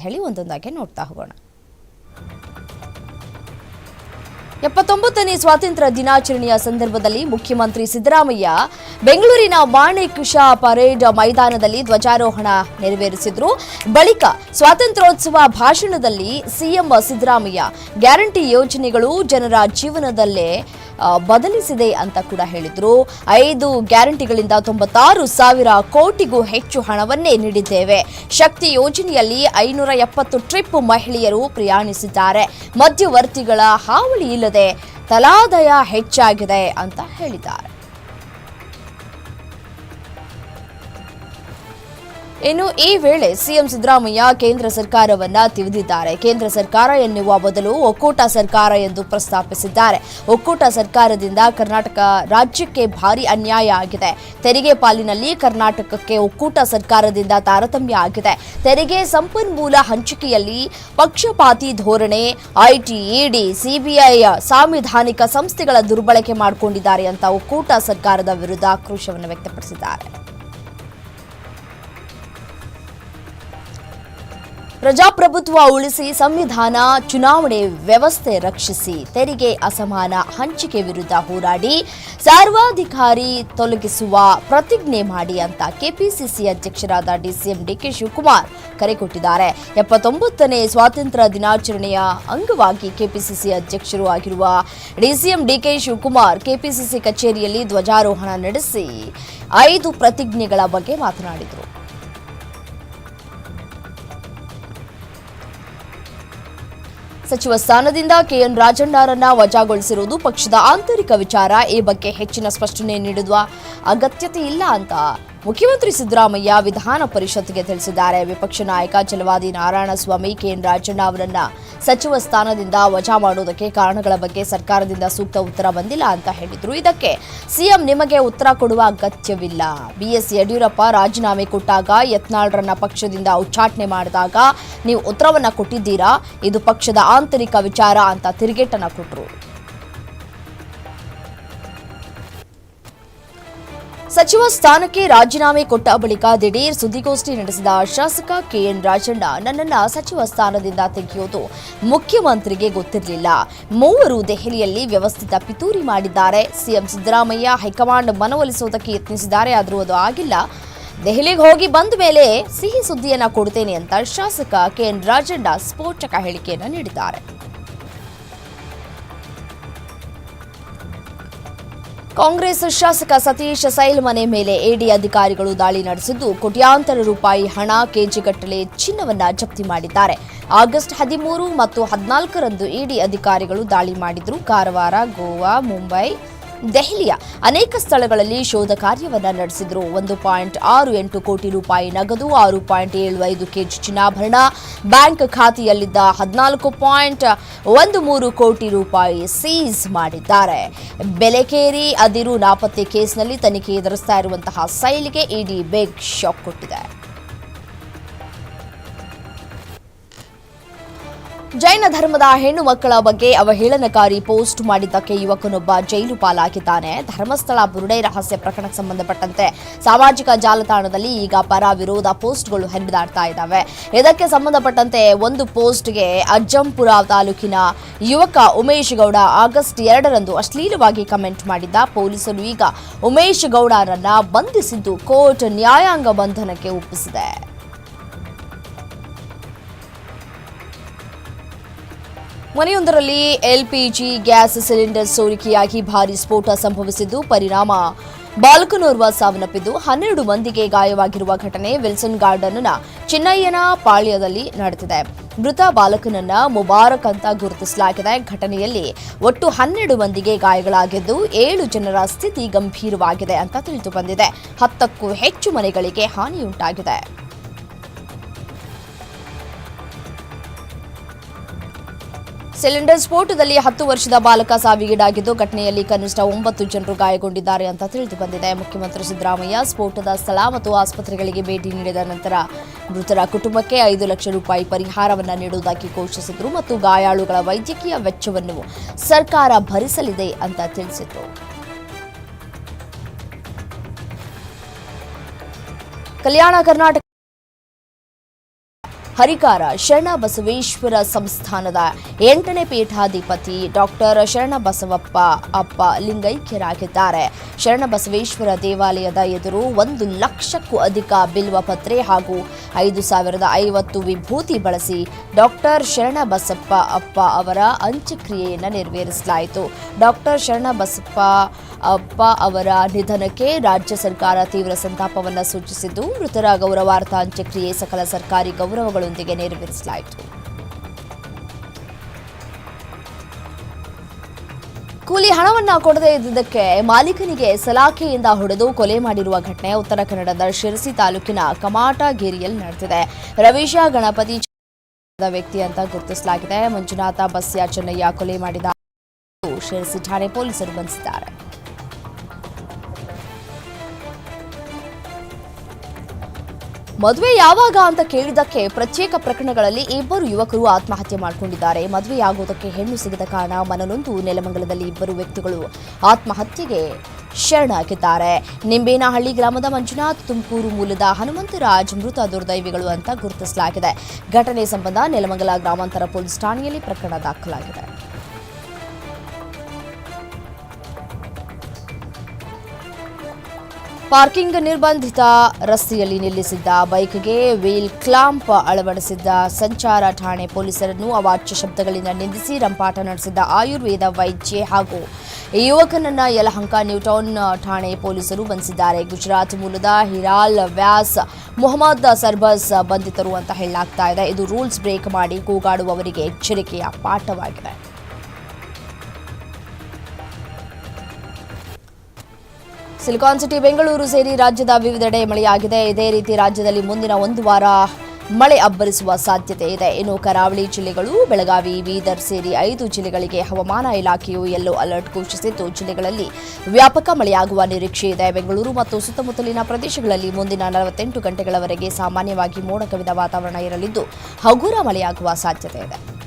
ಹೇಳಿ ಒಂದೊಂದಾಗಿ ನೋಡ್ತಾ ಹೋಗೋಣ. ಎಪ್ಪತ್ತೊಂಬತ್ತನೇ ಸ್ವಾತಂತ್ರ್ಯ ದಿನಾಚರಣೆಯ ಸಂದರ್ಭದಲ್ಲಿ ಮುಖ್ಯಮಂತ್ರಿ ಸಿದ್ದರಾಮಯ್ಯ ಬೆಂಗಳೂರಿನ ಮಾಣಿಕ್ ಶಾ ಪರೇಡ್ ಮೈದಾನದಲ್ಲಿ ಧ್ವಜಾರೋಹಣ ನೆರವೇರಿಸಿದ್ರು. ಬಳಿಕ ಸ್ವಾತಂತ್ರ್ಯೋತ್ಸವ ಭಾಷಣದಲ್ಲಿ ಸಿಎಂ ಸಿದ್ದರಾಮಯ್ಯ ಗ್ಯಾರಂಟಿ ಯೋಜನೆಗಳು ಜನರ ಜೀವನದಲ್ಲೇ ಬದಲಿಸಿದೆ ಅಂತ ಕೂಡ ಹೇಳಿದ್ರು. ಐದು ಗ್ಯಾರಂಟಿಗಳಿಂದ ತೊಂಬತ್ತಾರು ಸಾವಿರ ಕೋಟಿಗೂ ಹೆಚ್ಚು ಹಣವನ್ನೇ ನೀಡಿದ್ದೇವೆ. ಶಕ್ತಿ ಯೋಜನೆಯಲ್ಲಿ ಐನೂರ ಎಪ್ಪತ್ತು ಟ್ರಿಪ್ ಮಹಿಳೆಯರು ಪ್ರಯಾಣಿಸಿದ್ದಾರೆ. ಮಧ್ಯವರ್ತಿಗಳ ಹಾವಳಿ ತಲಾದಾಯ ಹೆಚ್ಚಾಗಿದೆ ಅಂತ ಹೇಳಿದ್ದಾರೆ. ಇನ್ನು ಈ ವೇಳೆ ಸಿಎಂ ಸಿದ್ದರಾಮಯ್ಯ ಕೇಂದ್ರ ಸರ್ಕಾರವನ್ನ ತಿವಿದಿದ್ದಾರೆ. ಕೇಂದ್ರ ಸರ್ಕಾರ ಎನ್ನುವ ಬದಲು ಒಕ್ಕೂಟ ಸರ್ಕಾರ ಎಂದು ಪ್ರಸ್ತಾಪಿಸಿದ್ದಾರೆ. ಒಕ್ಕೂಟ ಸರ್ಕಾರದಿಂದ ಕರ್ನಾಟಕ ರಾಜ್ಯಕ್ಕೆ ಭಾರಿ ಅನ್ಯಾಯ ಆಗಿದೆ. ತೆರಿಗೆ ಪಾಲಿನಲ್ಲಿ ಕರ್ನಾಟಕಕ್ಕೆ ಒಕ್ಕೂಟ ಸರ್ಕಾರದಿಂದ ತಾರತಮ್ಯ ಆಗಿದೆ. ತೆರಿಗೆ ಸಂಪನ್ಮೂಲ ಹಂಚಿಕೆಯಲ್ಲಿ ಪಕ್ಷಪಾತಿ ಧೋರಣೆ, ಐಟಿ, ಇಡಿ, ಸಿಬಿಐ ಸಾಂವಿಧಾನಿಕ ಸಂಸ್ಥೆಗಳ ದುರ್ಬಳಕೆ ಮಾಡಿಕೊಂಡಿದ್ದಾರೆ ಅಂತ ಒಕ್ಕೂಟ ಸರ್ಕಾರದ ವಿರುದ್ಧ ಆಕ್ರೋಶವನ್ನು ವ್ಯಕ್ತಪಡಿಸಿದ್ದಾರೆ. ಪ್ರಜಾಪ್ರಭುತ್ವ ಉಳಿಸಿ ಸಂವಿಧಾನ, ಚುನಾವಣೆ ವ್ಯವಸ್ಥೆ ರಕ್ಷಿಸಿ, ತೆರಿಗೆ ಅಸಮಾನ ಹಂಚಿಕೆ ವಿರುದ್ಧ ಹೋರಾಡಿ, ಸರ್ವಾಧಿಕಾರಿ ತೊಲಗಿಸುವ ಪ್ರತಿಜ್ಞೆ ಮಾಡಿ ಅಂತ ಕೆಪಿಸಿಸಿ ಅಧ್ಯಕ್ಷರಾದ ಡಿಸಿಎಂ ಡಿಕೆ ಶಿವಕುಮಾರ್ ಕರೆ ಕೊಟ್ಟಿದ್ದಾರೆ. ಎಪ್ಪತ್ತೊಂಬತ್ತನೇ ಸ್ವಾತಂತ್ರ್ಯ ದಿನಾಚರಣೆಯ ಅಂಗವಾಗಿ ಕೆಪಿಸಿಸಿ ಅಧ್ಯಕ್ಷರು ಆಗಿರುವ ಡಿಸಿಎಂ ಡಿಕೆ ಶಿವಕುಮಾರ್ ಕೆಪಿಸಿಸಿ ಕಚೇರಿಯಲ್ಲಿ ಧ್ವಜಾರೋಹಣ ನಡೆಸಿ ಐದು ಪ್ರತಿಜ್ಞೆಗಳ ಬಗ್ಗೆ ಮಾತನಾಡಿದರು. ಸಚಿವ ಸ್ಥಾನದಿಂದ ಕೆಎನ್ ರಾಜಣ್ಣರನ್ನ ವಜಾಗೊಳಿಸಿರುವುದು ಪಕ್ಷದ ಆಂತರಿಕ ವಿಚಾರ. ಈ ಬಗ್ಗೆ ಹೆಚ್ಚಿನ ಸ್ಪಷ್ಟನೆ ನೀಡುವ ಅಗತ್ಯತೆ ಇಲ್ಲ ಅಂತ ಮುಖ್ಯಮಂತ್ರಿ ಸಿದ್ದರಾಮಯ್ಯ ವಿಧಾನ ಪರಿಷತ್ಗೆ ತಿಳಿಸಿದ್ದಾರೆ. ವಿಪಕ್ಷ ನಾಯಕ ಚಲವಾದಿ ನಾರಾಯಣಸ್ವಾಮಿ ಕೆಎನ್ ರಾಜಣ್ಣ ಅವರನ್ನ ಸಚಿವ ಸ್ಥಾನದಿಂದ ವಜಾ ಮಾಡುವುದಕ್ಕೆ ಕಾರಣಗಳ ಬಗ್ಗೆ ಸರ್ಕಾರದಿಂದ ಸೂಕ್ತ ಉತ್ತರ ಬಂದಿಲ್ಲ ಅಂತ ಹೇಳಿದ್ರು. ಇದಕ್ಕೆ ಸಿಎಂ ನಿಮಗೆ ಉತ್ತರ ಕೊಡುವ ಅಗತ್ಯವಿಲ್ಲ. ಬಿಎಸ್ ಯಡಿಯೂರಪ್ಪ ರಾಜೀನಾಮೆ ಕೊಟ್ಟಾಗ ಯತ್ನಾಳ್ರನ್ನ ಪಕ್ಷದಿಂದ ಉಚ್ಚಾಟನೆ ಮಾಡಿದಾಗ ನೀವು ಉತ್ತರವನ್ನ ಕೊಟ್ಟಿದ್ದೀರಾ? ಇದು ಪಕ್ಷದ ಆಂತರಿಕ ವಿಚಾರ ಅಂತ ತಿರುಗೇಟನ್ನ ಕೊಟ್ಟರು ಸಚಿವ ಸ್ಥಾನಕ್ಕೆ ರಾಜೀನಾಮೆ ಕೊಟ್ಟ ಬಳಿಕ ದಿಢೀರ್ ಸುದ್ದಿಗೋಷ್ಠಿ ನಡೆಸಿದ ಶಾಸಕ ಕೆಎನ್ ರಾಜಣ್ಣ, ನನ್ನನ್ನ ಸಚಿವ ಸ್ಥಾನದಿಂದ ತೆಗೆಯೋದು ಮುಖ್ಯಮಂತ್ರಿಗೆ ಗೊತ್ತಿರಲಿಲ್ಲ. ಮೂವರು ದೆಹಲಿಯಲ್ಲಿ ವ್ಯವಸ್ಥಿತ ಪಿತೂರಿ ಮಾಡಿದ್ದಾರೆ. ಸಿಎಂ ಸಿದ್ದರಾಮಯ್ಯ ಹೈಕಮಾಂಡ್ ಮನವೊಲಿಸುವುದಕ್ಕೆ ಯತ್ನಿಸಿದ್ದಾರೆ, ಆದರೂ ಅದು ಆಗಿಲ್ಲ. ದೆಹಲಿಗೆ ಹೋಗಿ ಬಂದ ಮೇಲೆ ಸಿಹಿ ಸುದ್ದಿಯನ್ನ ಕೊಡ್ತೇನೆ ಅಂತ ಶಾಸಕ ಕೆಎನ್ ರಾಜಣ್ಣ ಸ್ಫೋಟಕ ಹೇಳಿಕೆಯನ್ನು ನೀಡಿದ್ದಾರೆ. ಕಾಂಗ್ರೆಸ್ ಶಾಸಕ ಸತೀಶ್ ಸೈಲ್ ಮನೆ ಮೇಲೆ ಎಡಿ ಅಧಿಕಾರಿಗಳು ದಾಳಿ ನಡೆಸಿದ್ದು, ಕೋಟ್ಯಾಂತರ ರೂಪಾಯಿ ಹಣ ಕೆಜಿಗಟ್ಟಲೆ ಚಿನ್ನವನ್ನ ಜಪ್ತಿ ಮಾಡಿದ್ದಾರೆ. ಆಗಸ್ಟ್ ಹದಿಮೂರು ಮತ್ತು ಹದಿನಾಲ್ಕರಂದು ಇಡಿ ಅಧಿಕಾರಿಗಳು ದಾಳಿ ಮಾಡಿದ್ರು. ಕಾರವಾರ, ಗೋವಾ, ಮುಂಬೈ ದೆಹಲಿಯ ಅನೇಕ ಸ್ಥಳಗಳಲ್ಲಿ ಶೋಧ ಕಾರ್ಯವನ್ನು ನಡೆಸಿದರು. ಒಂದು ಪಾಯಿಂಟ್ ಆರು ಎಂಟು ಕೋಟಿ ರೂಪಾಯಿ ನಗದು, ಆರು ಪಾಯಿಂಟ್ ಏಳು ಐದು ಕೆಜಿ ಚಿನ್ನಾಭರಣ, ಬ್ಯಾಂಕ್ ಖಾತೆಯಲ್ಲಿದ್ದ ಹದಿನಾಲ್ಕು ಪಾಯಿಂಟ್ ಒಂದು ಮೂರು ಕೋಟಿ ರೂಪಾಯಿ ಸೀಸ್ ಮಾಡಿದ್ದಾರೆ. ಬೆಲೆಕೇರಿ ಅದಿರು ನಾಪತ್ತೆ ಕೇಸ್ನಲ್ಲಿ ತನಿಖೆ ಎದುರಿಸ್ತಾ ಇರುವಂತಹ ಸೈಲ್ಗೆ ಇಡಿ ಬೆಗ್ ಶಾಕ್ ಕೊಟ್ಟಿದೆ. ಜೈನ ಧರ್ಮದ ಹೆಣ್ಣು ಮಕ್ಕಳ ಬಗ್ಗೆ ಅವಹೇಳನಕಾರಿ ಪೋಸ್ಟ್ ಮಾಡಿದ್ದಕ್ಕೆ ಯುವಕನೊಬ್ಬ ಜೈಲು ಪಾಲಾಗಿದ್ದಾನೆ. ಧರ್ಮಸ್ಥಳ ಬುರುಡೆ ರಹಸ್ಯ ಪ್ರಕರಣಕ್ಕೆ ಸಂಬಂಧಪಟ್ಟಂತೆ ಸಾಮಾಜಿಕ ಜಾಲತಾಣದಲ್ಲಿ ಈಗ ಪರ ವಿರೋಧ ಪೋಸ್ಟ್ಗಳು ಹರಿದಾಡ್ತಾ ಇದ್ದಾವೆ. ಇದಕ್ಕೆ ಸಂಬಂಧಪಟ್ಟಂತೆ ಒಂದು ಪೋಸ್ಟ್ಗೆ ಅಜ್ಜಂಪುರ ತಾಲೂಕಿನ ಯುವಕ ಉಮೇಶ್ ಗೌಡ ಆಗಸ್ಟ್ ಎರಡರಂದು ಅಶ್ಲೀಲವಾಗಿ ಕಮೆಂಟ್ ಮಾಡಿದ್ದ. ಪೊಲೀಸರು ಈಗ ಉಮೇಶ್ ಗೌಡರನ್ನ ಬಂಧಿಸಿದ್ದು ಕೋರ್ಟ್ ನ್ಯಾಯಾಂಗ ಬಂಧನಕ್ಕೆ ಒಪ್ಪಿಸಿದೆ. ಮನೆಯೊಂದರಲ್ಲಿ ಎಲ್ಪಿಜಿ ಗ್ಯಾಸ್ ಸಿಲಿಂಡರ್ ಸೋರಿಕೆಯಾಗಿ ಭಾರಿ ಸ್ಫೋಟ ಸಂಭವಿಸಿದ್ದು ಪರಿಣಾಮ. ಬಾಲಕನೋರ್ವ ಸಾವನ್ನಪ್ಪಿದ್ದು ಹನ್ನೆರಡು ಮಂದಿಗೆ ಗಾಯವಾಗಿರುವ ಘಟನೆ ವಿಲ್ಸನ್ ಗಾರ್ಡನ್ನ ಚಿನ್ನಯ್ಯನ ಪಾಳ್ಯದಲ್ಲಿ ನಡೆದಿದೆ. ಮೃತ ಬಾಲಕನನ್ನ ಮುಬಾರಕ್ ಅಂತ ಗುರುತಿಸಲಾಗಿದೆ. ಘಟನೆಯಲ್ಲಿ ಒಟ್ಟು ಹನ್ನೆರಡು ಮಂದಿಗೆ ಗಾಯಗಳಾಗಿದ್ದು ಏಳು ಜನರ ಸ್ಥಿತಿ ಗಂಭೀರವಾಗಿದೆ ಅಂತ ತಿಳಿದು ಬಂದಿದೆ. ಹತ್ತಕ್ಕೂ ಹೆಚ್ಚು ಮನೆಗಳಿಗೆ ಹಾನಿಯುಂಟಾಗಿದೆ. ಸಿಲಿಂಡರ್ ಸ್ಫೋಟದಲ್ಲಿ ಹತ್ತು ವರ್ಷದ ಬಾಲಕ ಸಾವಿಗೀಡಾಗಿದ್ದು, ಘಟನೆಯಲ್ಲಿ ಕನಿಷ್ಠ ಒಂಬತ್ತು ಜನರು ಗಾಯಗೊಂಡಿದ್ದಾರೆ ಅಂತ ತಿಳಿದು ಬಂದಿದೆ. ಮುಖ್ಯಮಂತ್ರಿ ಸಿದ್ದರಾಮಯ್ಯ ಸ್ಫೋಟದ ಸ್ಥಳ ಮತ್ತು ಆಸ್ಪತ್ರೆಗಳಿಗೆ ಭೇಟಿ ನೀಡಿದ ನಂತರ ಮೃತರ ಕುಟುಂಬಕ್ಕೆ ಐದು ಲಕ್ಷ ರೂಪಾಯಿ ಪರಿಹಾರವನ್ನು ನೀಡುವುದಾಗಿ ಘೋಷಿಸಿದರು ಮತ್ತು ಗಾಯಾಳುಗಳ ವೈದ್ಯಕೀಯ ವೆಚ್ಚವನ್ನು ಸರ್ಕಾರ ಭರಿಸಲಿದೆ ಅಂತ ತಿಳಿಸಿದರು ಕಲ್ಯಾಣ ಕರ್ನಾಟಕ ಹರಿಕಾರ ಶರಣ ಬಸವೇಶ್ವರ ಸಂಸ್ಥಾನದ ಎಂಟನೇ ಪೀಠಾಧಿಪತಿ ಡಾಕ್ಟರ್ ಶರಣ ಬಸವಪ್ಪ ಅಪ್ಪ ಲಿಂಗೈಕ್ಯರಾಗಿದ್ದಾರೆ. ಶರಣ ಬಸವೇಶ್ವರ ದೇವಾಲಯದ ಎದುರು ಒಂದು ಲಕ್ಷಕ್ಕೂ ಅಧಿಕ ಬಿಲ್ವ ಪತ್ರೆ ಹಾಗೂ ಐದು ಸಾವಿರದ ಐವತ್ತು ವಿಭೂತಿ ಬಳಸಿ ಡಾಕ್ಟರ್ ಶರಣ ಬಸಪ್ಪ ಅಪ್ಪ ಅವರ ಅಂತ್ಯಕ್ರಿಯೆಯನ್ನು ನೆರವೇರಿಸಲಾಯಿತು. ಡಾಕ್ಟರ್ ಶರಣ ಬಸಪ್ಪ ಅಪ್ಪ ಅವರ ನಿಧನಕ್ಕೆ ರಾಜ್ಯ ಸರ್ಕಾರ ತೀವ್ರ ಸಂತಾಪವನ್ನು ಸೂಚಿಸಿದ್ದು, ಮೃತರ ಗೌರವಾರ್ಥ ಅಂತ್ಯಕ್ರಿಯೆ ಸಕಲ ಸರ್ಕಾರಿ ಗೌರವಗಳೊಂದಿಗೆ ನೆರವೇರಿಸಲಾಯಿತು. ಕೂಲಿ ಹಣವನ್ನ ಕೊಡದೇ ಇದ್ದುದಕ್ಕೆ ಮಾಲೀಕನಿಗೆ ಸಲಾಖೆಯಿಂದ ಹೊಡೆದು ಕೊಲೆ ಮಾಡಿರುವ ಘಟನೆ ಉತ್ತರ ಕನ್ನಡದ ಶಿರಸಿ ತಾಲೂಕಿನ ಕಮಾಟಗೇರಿಯಲ್ಲಿ ನಡೆದಿದೆ. ರವೀಶ ಗಣಪತಿ ವ್ಯಕ್ತಿ ಅಂತ ಗುರುತಿಸಲಾಗಿದೆ. ಮಂಜುನಾಥ ಬಸ್ಯ ಚೆನ್ನಯ್ಯ ಕೊಲೆ ಮಾಡಿದ ಶಿರಸಿ ಠಾಣೆ ಪೊಲೀಸರು ಬಂಧಿಸಿದ್ದಾರೆ. ಮದುವೆ ಯಾವಾಗ ಅಂತ ಕೇಳಿದಕ್ಕೆ ಪ್ರತ್ಯೇಕ ಪ್ರಕರಣಗಳಲ್ಲಿ ಇಬ್ಬರು ಯುವಕರು ಆತ್ಮಹತ್ಯೆ ಮಾಡಿಕೊಂಡಿದ್ದಾರೆ. ಮದುವೆಯಾಗುವುದಕ್ಕೆ ಹೆಣ್ಣು ಸಿಗದ ಕಾರಣ ಮನನೊಂದು ನೆಲಮಂಗಲದಲ್ಲಿ ಇಬ್ಬರು ವ್ಯಕ್ತಿಗಳು ಆತ್ಮಹತ್ಯೆಗೆ ಶರಣಾಗಿದ್ದಾರೆ. ನಿಂಬೇನಹಳ್ಳಿ ಗ್ರಾಮದ ಮಂಜುನಾಥ್, ತುಮಕೂರು ಮೂಲದ ಹನುಮಂತರಾಜ್ ಮೃತ ದುರ್ದೈವಿಗಳು ಅಂತ ಗುರುತಿಸಲಾಗಿದೆ. ಘಟನೆ ಸಂಬಂಧ ನೆಲಮಂಗಲ ಗ್ರಾಮಾಂತರ ಪೊಲೀಸ್ ಠಾಣೆಯಲ್ಲಿ ಪ್ರಕರಣ ದಾಖಲಾಗಿದೆ. ಪಾರ್ಕಿಂಗ್ ನಿರ್ಬಂಧಿತ. ರಸ್ತೆಯಲ್ಲಿ ನಿಲ್ಲಿಸಿದ್ದ ಬೈಕ್ಗೆ ವೀಲ್ ಕ್ಲಾಂಪ್ ಅಳವಡಿಸಿದ್ದ ಸಂಚಾರ ಠಾಣೆ ಪೊಲೀಸರನ್ನು ಅವಾಚ್ಯ ಶಬ್ದಗಳಿಂದ ನಿಂದಿಸಿ ರಂಪಾಟ ನಡೆಸಿದ್ದ ಆಯುರ್ವೇದ ವೈದ್ಯೆ ಹಾಗೂ ಯುವಕನನ್ನ ಯಲಹಂಕ ನ್ಯೂಟೌನ್ ಠಾಣೆ ಪೊಲೀಸರು ಬಂಧಿಸಿದ್ದಾರೆ. ಗುಜರಾತ್ ಮೂಲದ ಹಿರಾಲ್ ವ್ಯಾಸ್ ಮೊಹಮ್ಮದ್ ಸರ್ಬಸ್ ಬಂಧಿತರು ಅಂತ ಹೇಳಲಾಗ್ತಾ ಇದೆ. ಇದು ರೂಲ್ಸ್ ಬ್ರೇಕ್ ಮಾಡಿ ಕೂಗಾಡುವವರಿಗೆ ಎಚ್ಚರಿಕೆಯ ಪಾಠವಾಗಿದೆ. ಸಿಲಿಕಾನ್ ಸಿಟಿ ಬೆಂಗಳೂರು ಸೇರಿ ರಾಜ್ಯದ ವಿವಿಧೆಡೆ ಮಳೆಯಾಗಿದೆ. ಇದೇ ರೀತಿ ರಾಜ್ಯದಲ್ಲಿ ಮುಂದಿನ ಒಂದು ವಾರ ಮಳೆ ಅಬ್ಬರಿಸುವ ಸಾಧ್ಯತೆ ಇದೆ. ಇನ್ನು ಕರಾವಳಿ ಜಿಲ್ಲೆಗಳು, ಬೆಳಗಾವಿ, ಬೀದರ್ ಸೇರಿ ಐದು ಜಿಲ್ಲೆಗಳಿಗೆ ಹವಾಮಾನ ಇಲಾಖೆಯು ಯೆಲ್ಲೋ ಅಲರ್ಟ್ ಘೋಷಿಸಿದ್ದು, ಜಿಲ್ಲೆಗಳಲ್ಲಿ ವ್ಯಾಪಕ ಮಳೆಯಾಗುವ ನಿರೀಕ್ಷೆ ಇದೆ. ಬೆಂಗಳೂರು ಮತ್ತು ಸುತ್ತಮುತ್ತಲಿನ ಪ್ರದೇಶಗಳಲ್ಲಿ ಮುಂದಿನ ನಲವತ್ತೆಂಟು ಗಂಟೆಗಳವರೆಗೆ ಸಾಮಾನ್ಯವಾಗಿ ಮೋಡ ಕವಿದ ವಾತಾವರಣ ಇರಲಿದ್ದು, ಹಗುರ ಮಳೆಯಾಗುವ ಸಾಧ್ಯತೆ ಇದೆ.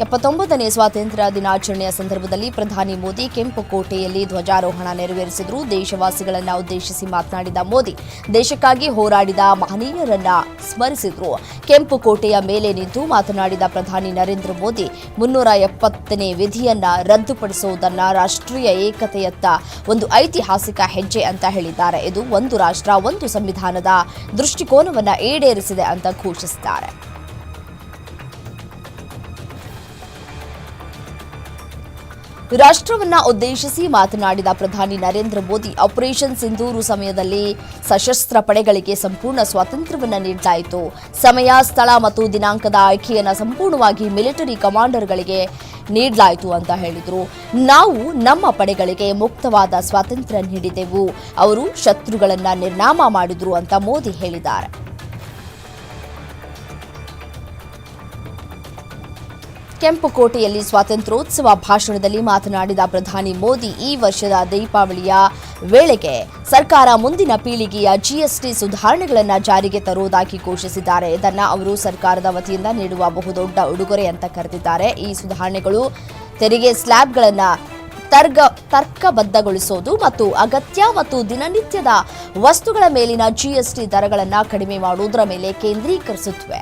ಎಪ್ಪತ್ತೊಂಬತ್ತನೇ ಸ್ವಾತಂತ್ರ್ಯ ದಿನಾಚರಣೆಯ ಸಂದರ್ಭದಲ್ಲಿ ಪ್ರಧಾನಿ ಮೋದಿ ಕೆಂಪು ಕೋಟೆಯಲ್ಲಿ ಧ್ವಜಾರೋಹಣ ನೆರವೇರಿಸಿದರು. ದೇಶವಾಸಿಗಳನ್ನು ಉದ್ದೇಶಿಸಿ ಮಾತನಾಡಿದ ಮೋದಿ, ದೇಶಕ್ಕಾಗಿ ಹೋರಾಡಿದ ಮಹನೀಯರನ್ನ ಸ್ಮರಿಸಿದ್ರು. ಕೆಂಪು ಕೋಟೆಯ ಮೇಲೆ ನಿಂತು ಮಾತನಾಡಿದ ಪ್ರಧಾನಿ ನರೇಂದ್ರ ಮೋದಿ, ಮುನ್ನೂರ ಎಪ್ಪತ್ತನೇ ವಿಧಿಯನ್ನ ರದ್ದುಪಡಿಸುವುದನ್ನ ರಾಷ್ಟ್ರೀಯ ಏಕತೆಯತ್ತ ಒಂದು ಐತಿಹಾಸಿಕ ಹೆಜ್ಜೆ ಅಂತ ಹೇಳಿದ್ದಾರೆ. ಇದು ಒಂದು ರಾಷ್ಟ್ರ, ಒಂದು ಸಂವಿಧಾನದ ದೃಷ್ಟಿಕೋನವನ್ನ ಈಡೇರಿಸಿದೆ ಅಂತ ಘೋಷಿಸಿದ್ದಾರೆ. ರಾಷ್ಟ್ರವನ್ನ ಉದ್ದೇಶಿಸಿ ಮಾತನಾಡಿದ ಪ್ರಧಾನಿ ನರೇಂದ್ರ ಮೋದಿ, ಆಪರೇಷನ್ ಸಿಂಧೂರು ಸಮಯದಲ್ಲಿ ಸಶಸ್ತ್ರ ಪಡೆಗಳಿಗೆ ಸಂಪೂರ್ಣ ಸ್ವಾತಂತ್ರ್ಯವನ್ನು ನೀಡಲಾಯಿತು ಸಮಯ, ಸ್ಥಳ ಮತ್ತು ದಿನಾಂಕದ ಆಯ್ಕೆಯನ್ನು ಸಂಪೂರ್ಣವಾಗಿ ಮಿಲಿಟರಿ ಕಮಾಂಡರ್ಗಳಿಗೆ ನೀಡಲಾಯಿತು ಅಂತ ಹೇಳಿದರು. ನಾವು ನಮ್ಮ ಪಡೆಗಳಿಗೆ ಮುಕ್ತವಾದ ಸ್ವಾತಂತ್ರ್ಯ ನೀಡಿದೆವು. ಅವರು ಶತ್ರುಗಳನ್ನು ನಿರ್ನಾಮ ಮಾಡಿದರು, ಅಂತ ಮೋದಿ ಹೇಳಿದ್ದಾರೆ. ಕೆಂಪುಕೋಟೆಯಲ್ಲಿ ಸ್ವಾತಂತ್ರ್ಯೋತ್ಸವ ಭಾಷಣದಲ್ಲಿ ಮಾತನಾಡಿದ ಪ್ರಧಾನಿ ಮೋದಿ ಈ ವರ್ಷದ ದೀಪಾವಳಿಯ ವೇಳೆಗೆ ಸರ್ಕಾರ ಮುಂದಿನ ಪೀಳಿಗೆಯ ಜಿಎಸ್ಟಿ ಸುಧಾರಣೆಗಳನ್ನು ಜಾರಿಗೆ ತರುವುದಾಗಿ ಘೋಷಿಸಿದ್ದಾರೆ. ಇದನ್ನು ಅವರು ಸರ್ಕಾರದ ವತಿಯಿಂದ ನೀಡುವ ಬಹುದೊಡ್ಡ ಉಡುಗೊರೆ ಅಂತ ಕರೆದಿದ್ದಾರೆ. ಈ ಸುಧಾರಣೆಗಳು ತೆರಿಗೆ ಸ್ಲ್ಯಾಬ್ಗಳನ್ನು ತರ್ಗ, ತರ್ಕಬದ್ಧಗೊಳಿಸೋದು ಮತ್ತು ಅಗತ್ಯ ಮತ್ತು ದಿನನಿತ್ಯದ ವಸ್ತುಗಳ ಮೇಲಿನ ಜಿಎಸ್ಟಿ ದರಗಳನ್ನು ಕಡಿಮೆ ಮಾಡುವುದರ ಮೇಲೆ ಕೇಂದ್ರೀಕರಿಸುತ್ತವೆ.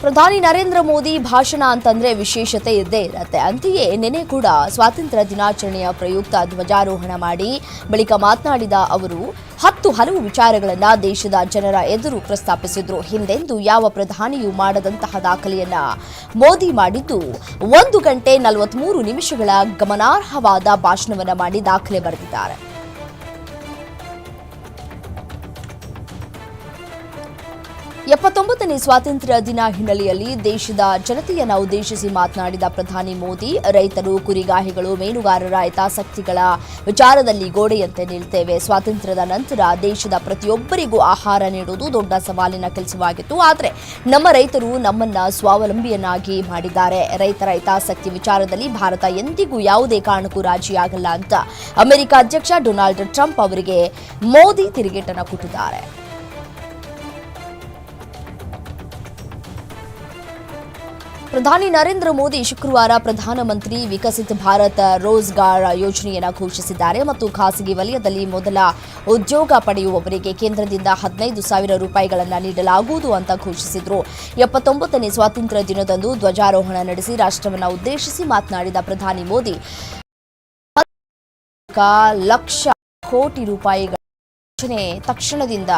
ಪ್ರಧಾನಿ ನರೇಂದ್ರ ಮೋದಿ ಭಾಷಣ ಅಂತಂದ್ರೆ ವಿಶೇಷತೆ ಇದ್ದೇ ಇರತ್ತೆ. ಅಂತೆಯೇ ನಿನ್ನೆ ಕೂಡ ಸ್ವಾತಂತ್ರ್ಯ ದಿನಾಚರಣೆಯ ಪ್ರಯುಕ್ತ ಧ್ವಜಾರೋಹಣ ಮಾಡಿ ಬಳಿಕ ಮಾತನಾಡಿದ ಅವರು, ಹತ್ತು ಹಲವು ವಿಚಾರಗಳನ್ನ ದೇಶದ ಜನರ ಎದುರು ಪ್ರಸ್ತಾಪಿಸಿದ್ರು. ಹಿಂದೆಂದು ಯಾವ ಪ್ರಧಾನಿಯೂ ಮಾಡದಂತಹ ದಾಖಲೆಯನ್ನ ಮೋದಿ ಮಾಡಿದ್ದು ಒಂದು ಗಂಟೆ ನಲವತ್ಮೂರು ನಿಮಿಷಗಳ ಗಮನಾರ್ಹವಾದ ಭಾಷಣವನ್ನ ಮಾಡಿ ದಾಖಲೆ ಬರೆದಿದ್ದಾರೆ. ಎಪ್ಪತ್ತೊಂಬತ್ತನೇ ಸ್ವಾತಂತ್ರ್ಯ ದಿನ ಹಿನ್ನೆಲೆಯಲ್ಲಿ ದೇಶದ ಜನತೆಯನ್ನು ಉದ್ದೇಶಿಸಿ ಮಾತನಾಡಿದ ಪ್ರಧಾನಿ ಮೋದಿ, ರೈತರು, ಕುರಿಗಾಹಿಗಳು, ಮೀನುಗಾರರ ಹಿತಾಸಕ್ತಿಗಳ ವಿಚಾರದಲ್ಲಿ ಗೋಡೆಯಂತೆ ನಿಲ್ತೇವೆ. ಸ್ವಾತಂತ್ರ್ಯದ ನಂತರ ದೇಶದ ಪ್ರತಿಯೊಬ್ಬರಿಗೂ ಆಹಾರ ನೀಡುವುದು ದೊಡ್ಡ ಸವಾಲಿನ ಕೆಲಸವಾಗಿತ್ತು. ಆದರೆ ನಮ್ಮ ರೈತರು ನಮ್ಮನ್ನ ಸ್ವಾವಲಂಬಿಯನ್ನಾಗಿ ಮಾಡಿದ್ದಾರೆ. ರೈತರ ಹಿತಾಸಕ್ತಿ ವಿಚಾರದಲ್ಲಿ ಭಾರತ ಎಂದಿಗೂ ಯಾವುದೇ ಕಾರಣಕ್ಕೂ ರಾಜಿಯಾಗಲ್ಲ ಅಂತ ಅಮೆರಿಕ ಅಧ್ಯಕ್ಷ ಡೊನಾಲ್ಡ್ ಟ್ರಂಪ್ ಅವರಿಗೆ ಮೋದಿ ತಿರುಗೇಟನ್ನು ಕೊಟ್ಟಿದ್ದಾರೆ. ಪ್ರಧಾನಿ ನರೇಂದ್ರ ಮೋದಿ ಶುಕ್ರವಾರ ಪ್ರಧಾನಮಂತ್ರಿ ವಿಕಸಿತ ಭಾರತ ರೋಜ್ಗಾರ್ ಯೋಜನೆಯನ್ನು ಘೋಷಿಸಿದ್ದಾರೆ ಮತ್ತು ಖಾಸಗಿ ವಲಯದಲ್ಲಿ ಮೊದಲ ಉದ್ಯೋಗ ಪಡೆಯುವವರಿಗೆ ಕೇಂದ್ರದಿಂದ ಹದಿನೈದು ಸಾವಿರ ರೂಪಾಯಿಗಳನ್ನು ನೀಡಲಾಗುವುದು ಅಂತ ಘೋಷಿಸಿದರು. ಎಪ್ಪತ್ತೊಂಬತ್ತನೇ ಸ್ವಾತಂತ್ರ್ಯ ದಿನದಂದು ಧ್ವಜಾರೋಹಣ ನಡೆಸಿ ರಾಷ್ಟ್ರವನ್ನು ಉದ್ದೇಶಿಸಿ ಮಾತನಾಡಿದ ಪ್ರಧಾನಿ ಮೋದಿ, ಲಕ್ಷ ಕೋಟಿ ರೂಪಾಯಿಗಳ ಯೋಜನೆ ತಕ್ಷಣದಿಂದ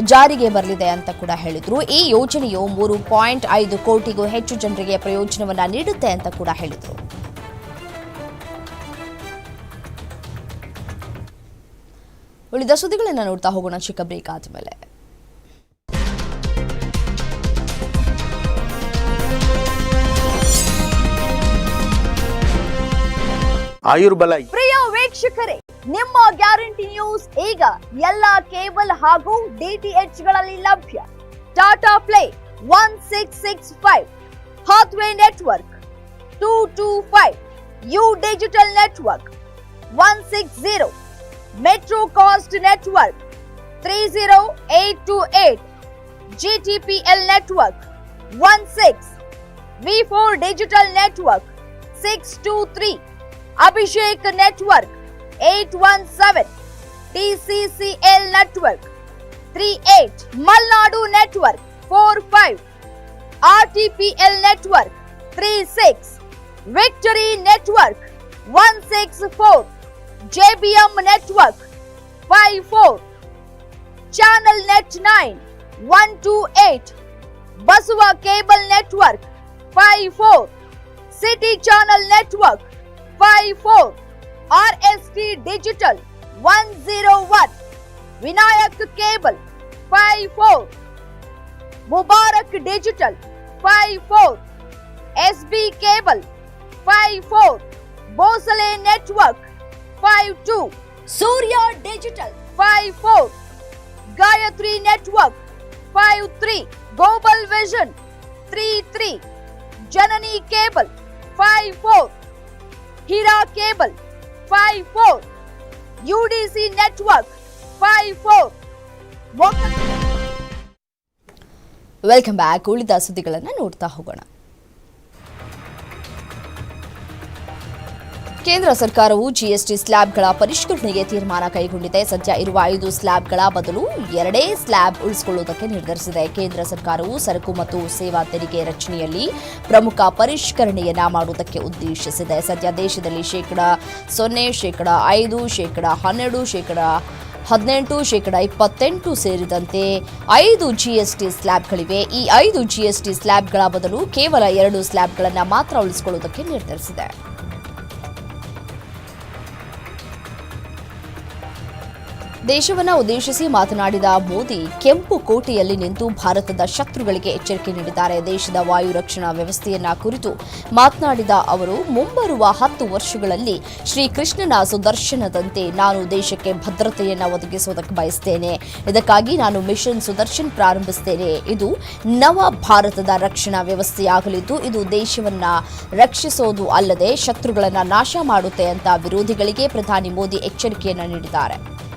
ಜಾರಿಗೆ ಬರಲಿದೆ ಅಂತ ಕೂಡ ಹೇಳಿದ್ರು. ಈ ಯೋಜನೆಯು ಮೂರು ಪಾಯಿಂಟ್ ಐದು ಕೋಟಿಗೂ ಹೆಚ್ಚು ಜನರಿಗೆ ಪ್ರಯೋಜನವನ್ನ ನೀಡುತ್ತೆ ಅಂತ ಕೂಡ ಹೇಳಿದ್ರು. ಉಳಿದ ಸುದ್ದಿಗಳನ್ನ ನೋಡ್ತಾ ಹೋಗೋಣ. ಚಿಕ್ಕ ಬ್ರೇಕ್ ಆದ್ಮೇಲೆ. ಆಯುರ್ಬಲ. ಪ್ರಿಯ ವೀಕ್ಷಕರೇ ನಿಮ್ಮ ಗ್ಯಾರಂಟಿ ನ್ಯೂಸ್ ಈಗ ಎಲ್ಲ ಕೇಬಲ್ ಹಾಗೂ ಡಿಟಿಎಚ್ಗಳಲ್ಲಿ ಲಭ್ಯ. Tata play one six six five, Hathway network two two five, U digital network one six zero, metro cast network three zero eight two eight GTPL network one six, V four digital network six two three, Abhishek network 817 TCCL Network 38 Malnadu Network 45 RTPL Network 36 Victory Network 164 JBM Network 54 Channel Net 9 128 Baswa Cable Network 54 City Channel Network 54 R S T digital one zero one Vinayak cable five four Mubarak digital five four S B cable five four Bhosale network five two Surya digital five four Gayatri network five three global vision three three Janani cable five four Heera cable five four UDC network five four welcome back ಉಳಿದ ಸುದ್ದಿಗಳನ್ನು ನೋಡ್ತಾ ಹೋಗೋಣ. ಕೇಂದ್ರ ಸರ್ಕಾರವು GST ಸ್ಲ್ಯಾಬ್ಗಳ ಪರಿಷ್ಕರಣೆಗೆ ತೀರ್ಮಾನ ಕೈಗೊಂಡಿದೆ. ಸದ್ಯ ಇರುವ ಐದು ಸ್ಲ್ಯಾಬ್ಗಳ ಬದಲು ಎರಡೇ ಸ್ಲ್ಯಾಬ್ ಉಳಿಸಿಕೊಳ್ಳುವುದಕ್ಕೆ ನಿರ್ಧರಿಸಿದೆ. ಕೇಂದ್ರ ಸರ್ಕಾರವು ಸರಕು ಮತ್ತು ಸೇವಾ ತೆರಿಗೆ ರಚನೆಯಲ್ಲಿ ಪ್ರಮುಖ ಪರಿಷ್ಕರಣೆಯನ್ನ ಮಾಡುವುದಕ್ಕೆ ಉದ್ದೇಶಿಸಿದೆ. ಸದ್ಯ ದೇಶದಲ್ಲಿ ಶೇಕಡ ಸೊನ್ನೆ, ಶೇಕಡ ಐದು, ಶೇಕಡ ಹನ್ನೆರಡು, ಶೇಕಡ ಹದಿನೆಂಟು, ಶೇಕಡ ಇಪ್ಪತ್ತೆಂಟು ಸೇರಿದಂತೆ ಐದು ಜಿಎಸ್ಟಿ ಸ್ಲ್ಯಾಬ್ಗಳಿವೆ. ಈ ಐದು ಜಿಎಸ್ಟಿ ಸ್ಲ್ಯಾಬ್ಗಳ ಬದಲು ಕೇವಲ ಎರಡು ಸ್ಲ್ಯಾಬ್ಗಳನ್ನು ಮಾತ್ರ ಉಳಿಸಿಕೊಳ್ಳುವುದಕ್ಕೆ ನಿರ್ಧರಿಸಿದೆ. ದೇಶವನ್ನ ಉದ್ದೇಶಿಸಿ ಮಾತನಾಡಿದ ಮೋದಿ, ಕೆಂಪು ಕೋಟೆಯಲ್ಲಿ ನಿಂತು ಭಾರತದ ಶತ್ರುಗಳಿಗೆ ಎಚ್ಚರಿಕೆ ನೀಡಿದ್ದಾರೆ. ದೇಶದ ವಾಯು ರಕ್ಷಣಾ ವ್ಯವಸ್ಥೆಯನ್ನ ಕುರಿತು ಮಾತನಾಡಿದ ಅವರು, ಮುಂಬರುವ ಹತ್ತು ವರ್ಷಗಳಲ್ಲಿ ಶ್ರೀಕೃಷ್ಣನ ಸುದರ್ಶನದಂತೆ ನಾನು ದೇಶಕ್ಕೆ ಭದ್ರತೆಯನ್ನು ಒದಗಿಸುವುದಕ್ಕೆ ಬಯಸ್ತೇನೆ. ಇದಕ್ಕಾಗಿ ನಾನು ಮಿಷನ್ ಸುದರ್ಶನ್ ಪ್ರಾರಂಭಿಸುತ್ತೇನೆ ಇದು ನವ ಭಾರತದ ರಕ್ಷಣಾ ವ್ಯವಸ್ಥೆಯಾಗಲಿದ್ದು, ಇದು ದೇಶವನ್ನ ರಕ್ಷಿಸೋದು ಅಲ್ಲದೆ ಶತ್ರುಗಳನ್ನ ನಾಶ ಮಾಡುತ್ತೆ ಅಂತ ವಿರೋಧಿಗಳಿಗೆ ಪ್ರಧಾನಿ ಮೋದಿ ಎಚ್ಚರಿಕೆಯನ್ನ ನೀಡಿದ್ದಾರೆ.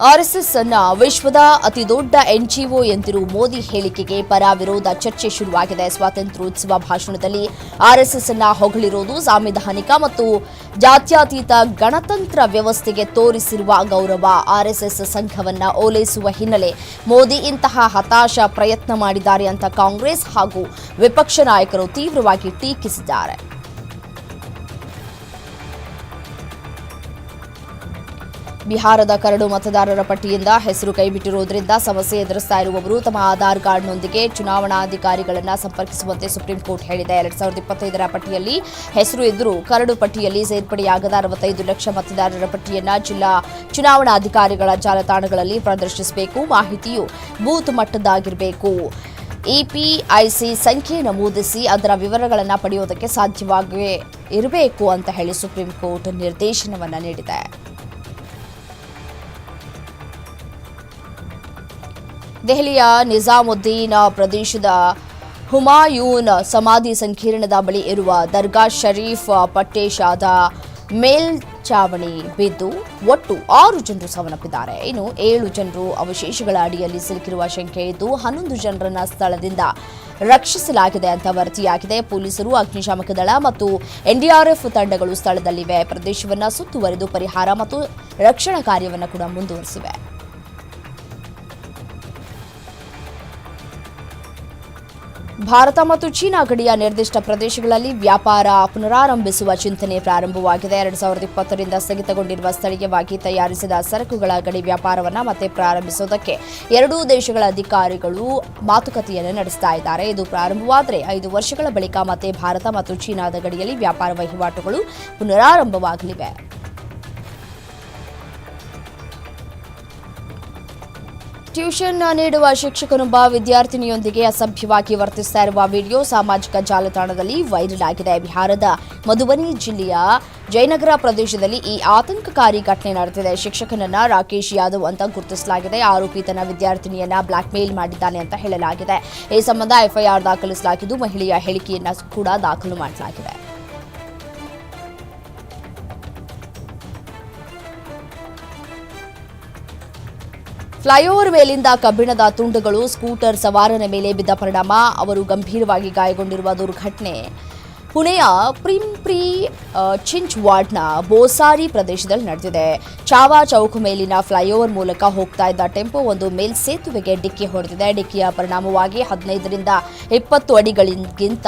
ಆರ್ಎಸ್ಎಸ್ ಅನ್ನ ವಿಶ್ವದ ಅತಿದೊಡ್ಡ ಎನ್ಜಿಒ ಎಂದಿರು ಮೋದಿ ಹೇಳಿಕೆಗೆ ಪರ ವಿರೋಧ ಚರ್ಚೆ ಶುರುವಾಗಿದೆ. ಸ್ವಾತಂತ್ರ್ಯೋತ್ಸವ ಭಾಷಣದಲ್ಲಿ ಆರ್ಎಸ್ಎಸ್ ಅನ್ನ ಹೊಗಳಿರುವುದು ಸಾಂವಿಧಾನಿಕ ಮತ್ತು ಜಾತ್ಯತೀತ ಗಣತಂತ್ರ ವ್ಯವಸ್ಥೆಗೆ ತೋರಿಸಿರುವ ಗೌರವ. ಆರ್ಎಸ್ಎಸ್ ಸಂಘವನ್ನ ಓಲೈಸುವ ಹಿನ್ನೆಲೆ ಮೋದಿ ಇಂತಹ ಹತಾಶ ಪ್ರಯತ್ನ ಮಾಡಿದ್ದಾರೆ ಅಂತ ಕಾಂಗ್ರೆಸ್ ಹಾಗೂ ವಿಪಕ್ಷ ನಾಯಕರು ತೀವ್ರವಾಗಿ ಟೀಕಿಸಿದ್ದಾರೆ. ಬಿಹಾರದ ಕರಡು ಮತದಾರರ ಪಟ್ಟಿಯಿಂದ ಹೆಸರು ಕೈಬಿಟ್ಟಿರುವುದರಿಂದ ಸಮಸ್ಯೆ ಎದುರಿಸ್ತಾ ಇರುವವರು ತಮ್ಮ ಆಧಾರ್ ಕಾರ್ಡ್ನೊಂದಿಗೆ ಚುನಾವಣಾಧಿಕಾರಿಗಳನ್ನು ಸಂಪರ್ಕಿಸುವಂತೆ ಸುಪ್ರೀಂ ಕೋರ್ಟ್ ಹೇಳಿದೆ. ಎರಡ್ ಸಾವಿರದ ಇಪ್ಪತ್ತೈದರ ಪಟ್ಟಿಯಲ್ಲಿ ಹೆಸರು ಇದ್ದರೂ ಕರಡು ಪಟ್ಟಿಯಲ್ಲಿ ಸೇರ್ಪಡೆಯಾಗದ ಅರವತ್ತೈದು ಲಕ್ಷ ಮತದಾರರ ಪಟ್ಟಿಯನ್ನು ಜಿಲ್ಲಾ ಚುನಾವಣಾಧಿಕಾರಿಗಳ ಜಾಲತಾಣಗಳಲ್ಲಿ ಪ್ರದರ್ಶಿಸಬೇಕು. ಮಾಹಿತಿಯು ಬೂತ್ ಮಟ್ಟದ್ದಾಗಿರಬೇಕು. ಇಪಿಐಸಿ ಸಂಖ್ಯೆ ನಮೂದಿಸಿ ಅದರ ವಿವರಗಳನ್ನು ಪಡೆಯುವುದಕ್ಕೆ ಸಾಧ್ಯವಾಗಿ ಇರಬೇಕು ಅಂತ ಹೇಳಿ ಸುಪ್ರೀಂ ಕೋರ್ಟ್ ನಿರ್ದೇಶನವನ್ನು ನೀಡಿದೆ. ದೆಹಲಿಯ ನಿಜಾಮುದ್ದೀನ್ ಪ್ರದೇಶದ ಹುಮಾಯೂನ್ ಸಮಾಧಿ ಸಂಕೀರ್ಣದ ಬಳಿ ಇರುವ ದರ್ಗಾ ಶರೀಫ್ ಪಟ್ಟೇಶಾದ ಮೇಲ್ಚಾವಣಿ ಬಿದ್ದು ಒಟ್ಟು ಆರು ಜನರು ಸಾವನ್ನಪ್ಪಿದ್ದಾರೆ. ಇನ್ನು ಏಳು ಜನರು ಅವಶೇಷಗಳ ಅಡಿಯಲ್ಲಿ ಸಿಲುಕಿರುವ ಶಂಕೆ ಇದ್ದು ಹನ್ನೊಂದು ಜನರನ್ನ ಸ್ಥಳದಿಂದ ರಕ್ಷಿಸಲಾಗಿದೆ ಅಂತ ವರದಿಯಾಗಿದೆ. ಪೊಲೀಸರು, ಅಗ್ನಿಶಾಮಕ ದಳ ಮತ್ತು ಎನ್ಡಿಆರ್ಎಫ್ ತಂಡಗಳು ಸ್ಥಳದಲ್ಲಿವೆ. ಪ್ರದೇಶವನ್ನು ಸುತ್ತುವರೆದು ಪರಿಹಾರ ಮತ್ತು ರಕ್ಷಣಾ ಕಾರ್ಯವನ್ನು ಕೂಡ ಮುಂದುವರೆಸಿವೆ. ಭಾರತ ಮತ್ತು ಚೀನಾ ಗಡಿಯ ನಿರ್ದಿಷ್ಟ ಪ್ರದೇಶಗಳಲ್ಲಿ ವ್ಯಾಪಾರ ಪುನರಾರಂಭಿಸುವ ಚಿಂತನೆ ಪ್ರಾರಂಭವಾಗಿದೆ. ಎರಡು ಸಾವಿರದ ಇಪ್ಪತ್ತರಿಂದ ಸ್ಥಗಿತಗೊಂಡಿರುವ ಸ್ಥಳೀಯವಾಗಿ ತಯಾರಿಸಿದ ಸರಕುಗಳ ಗಡಿ ವ್ಯಾಪಾರವನ್ನು ಮತ್ತೆ ಪ್ರಾರಂಭಿಸುವುದಕ್ಕೆ ಎರಡೂ ದೇಶಗಳ ಅಧಿಕಾರಿಗಳು ಮಾತುಕತೆಯನ್ನು ನಡೆಸ್ತಾ ಇದ್ದಾರೆ. ಇದು ಪ್ರಾರಂಭವಾದರೆ ಐದು ವರ್ಷಗಳ ಬಳಿಕ ಮತ್ತೆ ಭಾರತ ಮತ್ತು ಚೀನಾದ ಗಡಿಯಲ್ಲಿ ವ್ಯಾಪಾರ ವಹಿವಾಟುಗಳು ಪುನರಾರಂಭವಾಗಲಿವೆ. ಟ್ಯೂಷನ್ ನೀಡುವ ಶಿಕ್ಷಕನೊಬ್ಬ ವಿದ್ಯಾರ್ಥಿನಿಯೊಂದಿಗೆ ಅಸಭ್ಯವಾಗಿ ವರ್ತಿಸ್ತಾ ಇರುವ ವಿಡಿಯೋ ಸಾಮಾಜಿಕ ಜಾಲತಾಣದಲ್ಲಿ ವೈರಲ್ ಆಗಿದೆ. ಬಿಹಾರದ ಮಧುಬನಿ ಜಿಲ್ಲೆಯ ಜಯನಗರ ಪ್ರದೇಶದಲ್ಲಿ ಈ ಆತಂಕಕಾರಿ ಘಟನೆ ನಡೆದಿದೆ. ಶಿಕ್ಷಕನನ್ನ ರಾಕೇಶ್ ಯಾದವ್ ಅಂತ ಗುರುತಿಸಲಾಗಿದೆ. ಆರೋಪಿ ತನ್ನ ವಿದ್ಯಾರ್ಥಿನಿಯನ್ನ ಬ್ಲಾಕ್ ಮೇಲ್ ಮಾಡಿದ್ದಾನೆ ಅಂತ ಹೇಳಲಾಗಿದೆ. ಈ ಸಂಬಂಧ ಎಫ್ಐಆರ್ ದಾಖಲಿಸಲಾಗಿದ್ದು ಮಹಿಳೆಯ ಹೇಳಿಕೆಯನ್ನ ಕೂಡ ದಾಖಲು ಮಾಡಲಾಗಿದೆ. ಫ್ಲೈಓವರ್ ಮೇಲಿಂದ ಕಬ್ಬಿಣದ ತುಂಡುಗಳು ಸ್ಕೂಟರ್ ಸವಾರನ ಮೇಲೆ ಬಿದ್ದ ಪರಿಣಾಮ ಅವರು ಗಂಭೀರವಾಗಿ ಗಾಯಗೊಂಡಿರುವ ದುರ್ಘಟನೆ. ಪುಣೆಯ ಪ್ರಿಂಪ್ರಿ ಚಿಂಚ್ ವಾರ್ಡ್ನ ಬೋಸಾರಿ ಪ್ರದೇಶದಲ್ಲಿ ನಡೆದಿದೆ. ಚಾವಾ ಚೌಕ್ ಮೇಲಿನ ಫ್ಲೈಓವರ್ ಮೂಲಕ ಹೋಗ್ತಾ ಇದ್ದ ಟೆಂಪೋ ಒಂದು ಮೇಲ್ಸೇತುವೆಗೆ ಡಿಕ್ಕಿ ಹೊಡೆದಿದೆ. ಡಿಕ್ಕಿಯ ಪರಿಣಾಮವಾಗಿ ಹದಿನೈದರಿಂದ ಇಪ್ಪತ್ತು ಅಡಿಗಳಿಗಿಂತ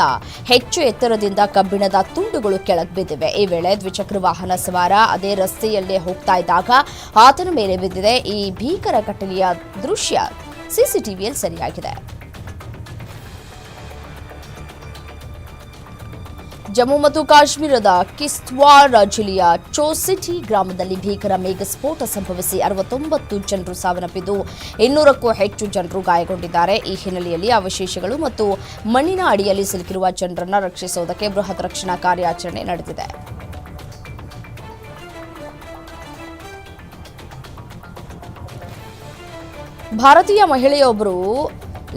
ಹೆಚ್ಚು ಎತ್ತರದಿಂದ ಕಬ್ಬಿಣದ ತುಂಡುಗಳು ಕೆಳಗೆ ಬಿದ್ದಿವೆ. ಈ ವೇಳೆ ದ್ವಿಚಕ್ರ ವಾಹನ ಸವಾರ ಅದೇ ರಸ್ತೆಯಲ್ಲೇ ಹೋಗ್ತಾ ಇದ್ದಾಗ ಆತನ ಮೇಲೆ ಬಿದ್ದಿದೆ. ಈ ಭೀಕರ ಘಟನೆಯ ದೃಶ್ಯ ಸಿಸಿಟಿವಿಯಲ್ಲಿ ಸರಿಯಾಗಿದೆ. ಜಮ್ಮು ಮತ್ತು ಕಾಶ್ಮೀರದ ಕಿಸ್ತ್ವಾರ್ ಜಿಲ್ಲೆಯ ಚೋಸಿಟಿ ಗ್ರಾಮದಲ್ಲಿ ಭೀಕರ ಮೇಘಸ್ಫೋಟ ಸಂಭವಿಸಿ ಅರವತ್ತೊಂಬತ್ತು ಜನರು ಸಾವನ್ನಪ್ಪಿದ್ದು ಇನ್ನೂರಕ್ಕೂ ಹೆಚ್ಚು ಜನರು ಗಾಯಗೊಂಡಿದ್ದಾರೆ. ಈ ಹಿನ್ನೆಲೆಯಲ್ಲಿ ಅವಶೇಷಗಳು ಮತ್ತು ಮಣ್ಣಿನ ಅಡಿಯಲ್ಲಿ ಸಿಲುಕಿರುವ ಜನರನ್ನು ರಕ್ಷಿಸುವುದಕ್ಕೆ ಬೃಹತ್ ರಕ್ಷಣಾ ಕಾರ್ಯಾಚರಣೆ ನಡೆದಿದೆ. ಭಾರತೀಯ ಮಹಿಳೆಯೊಬ್ಬರು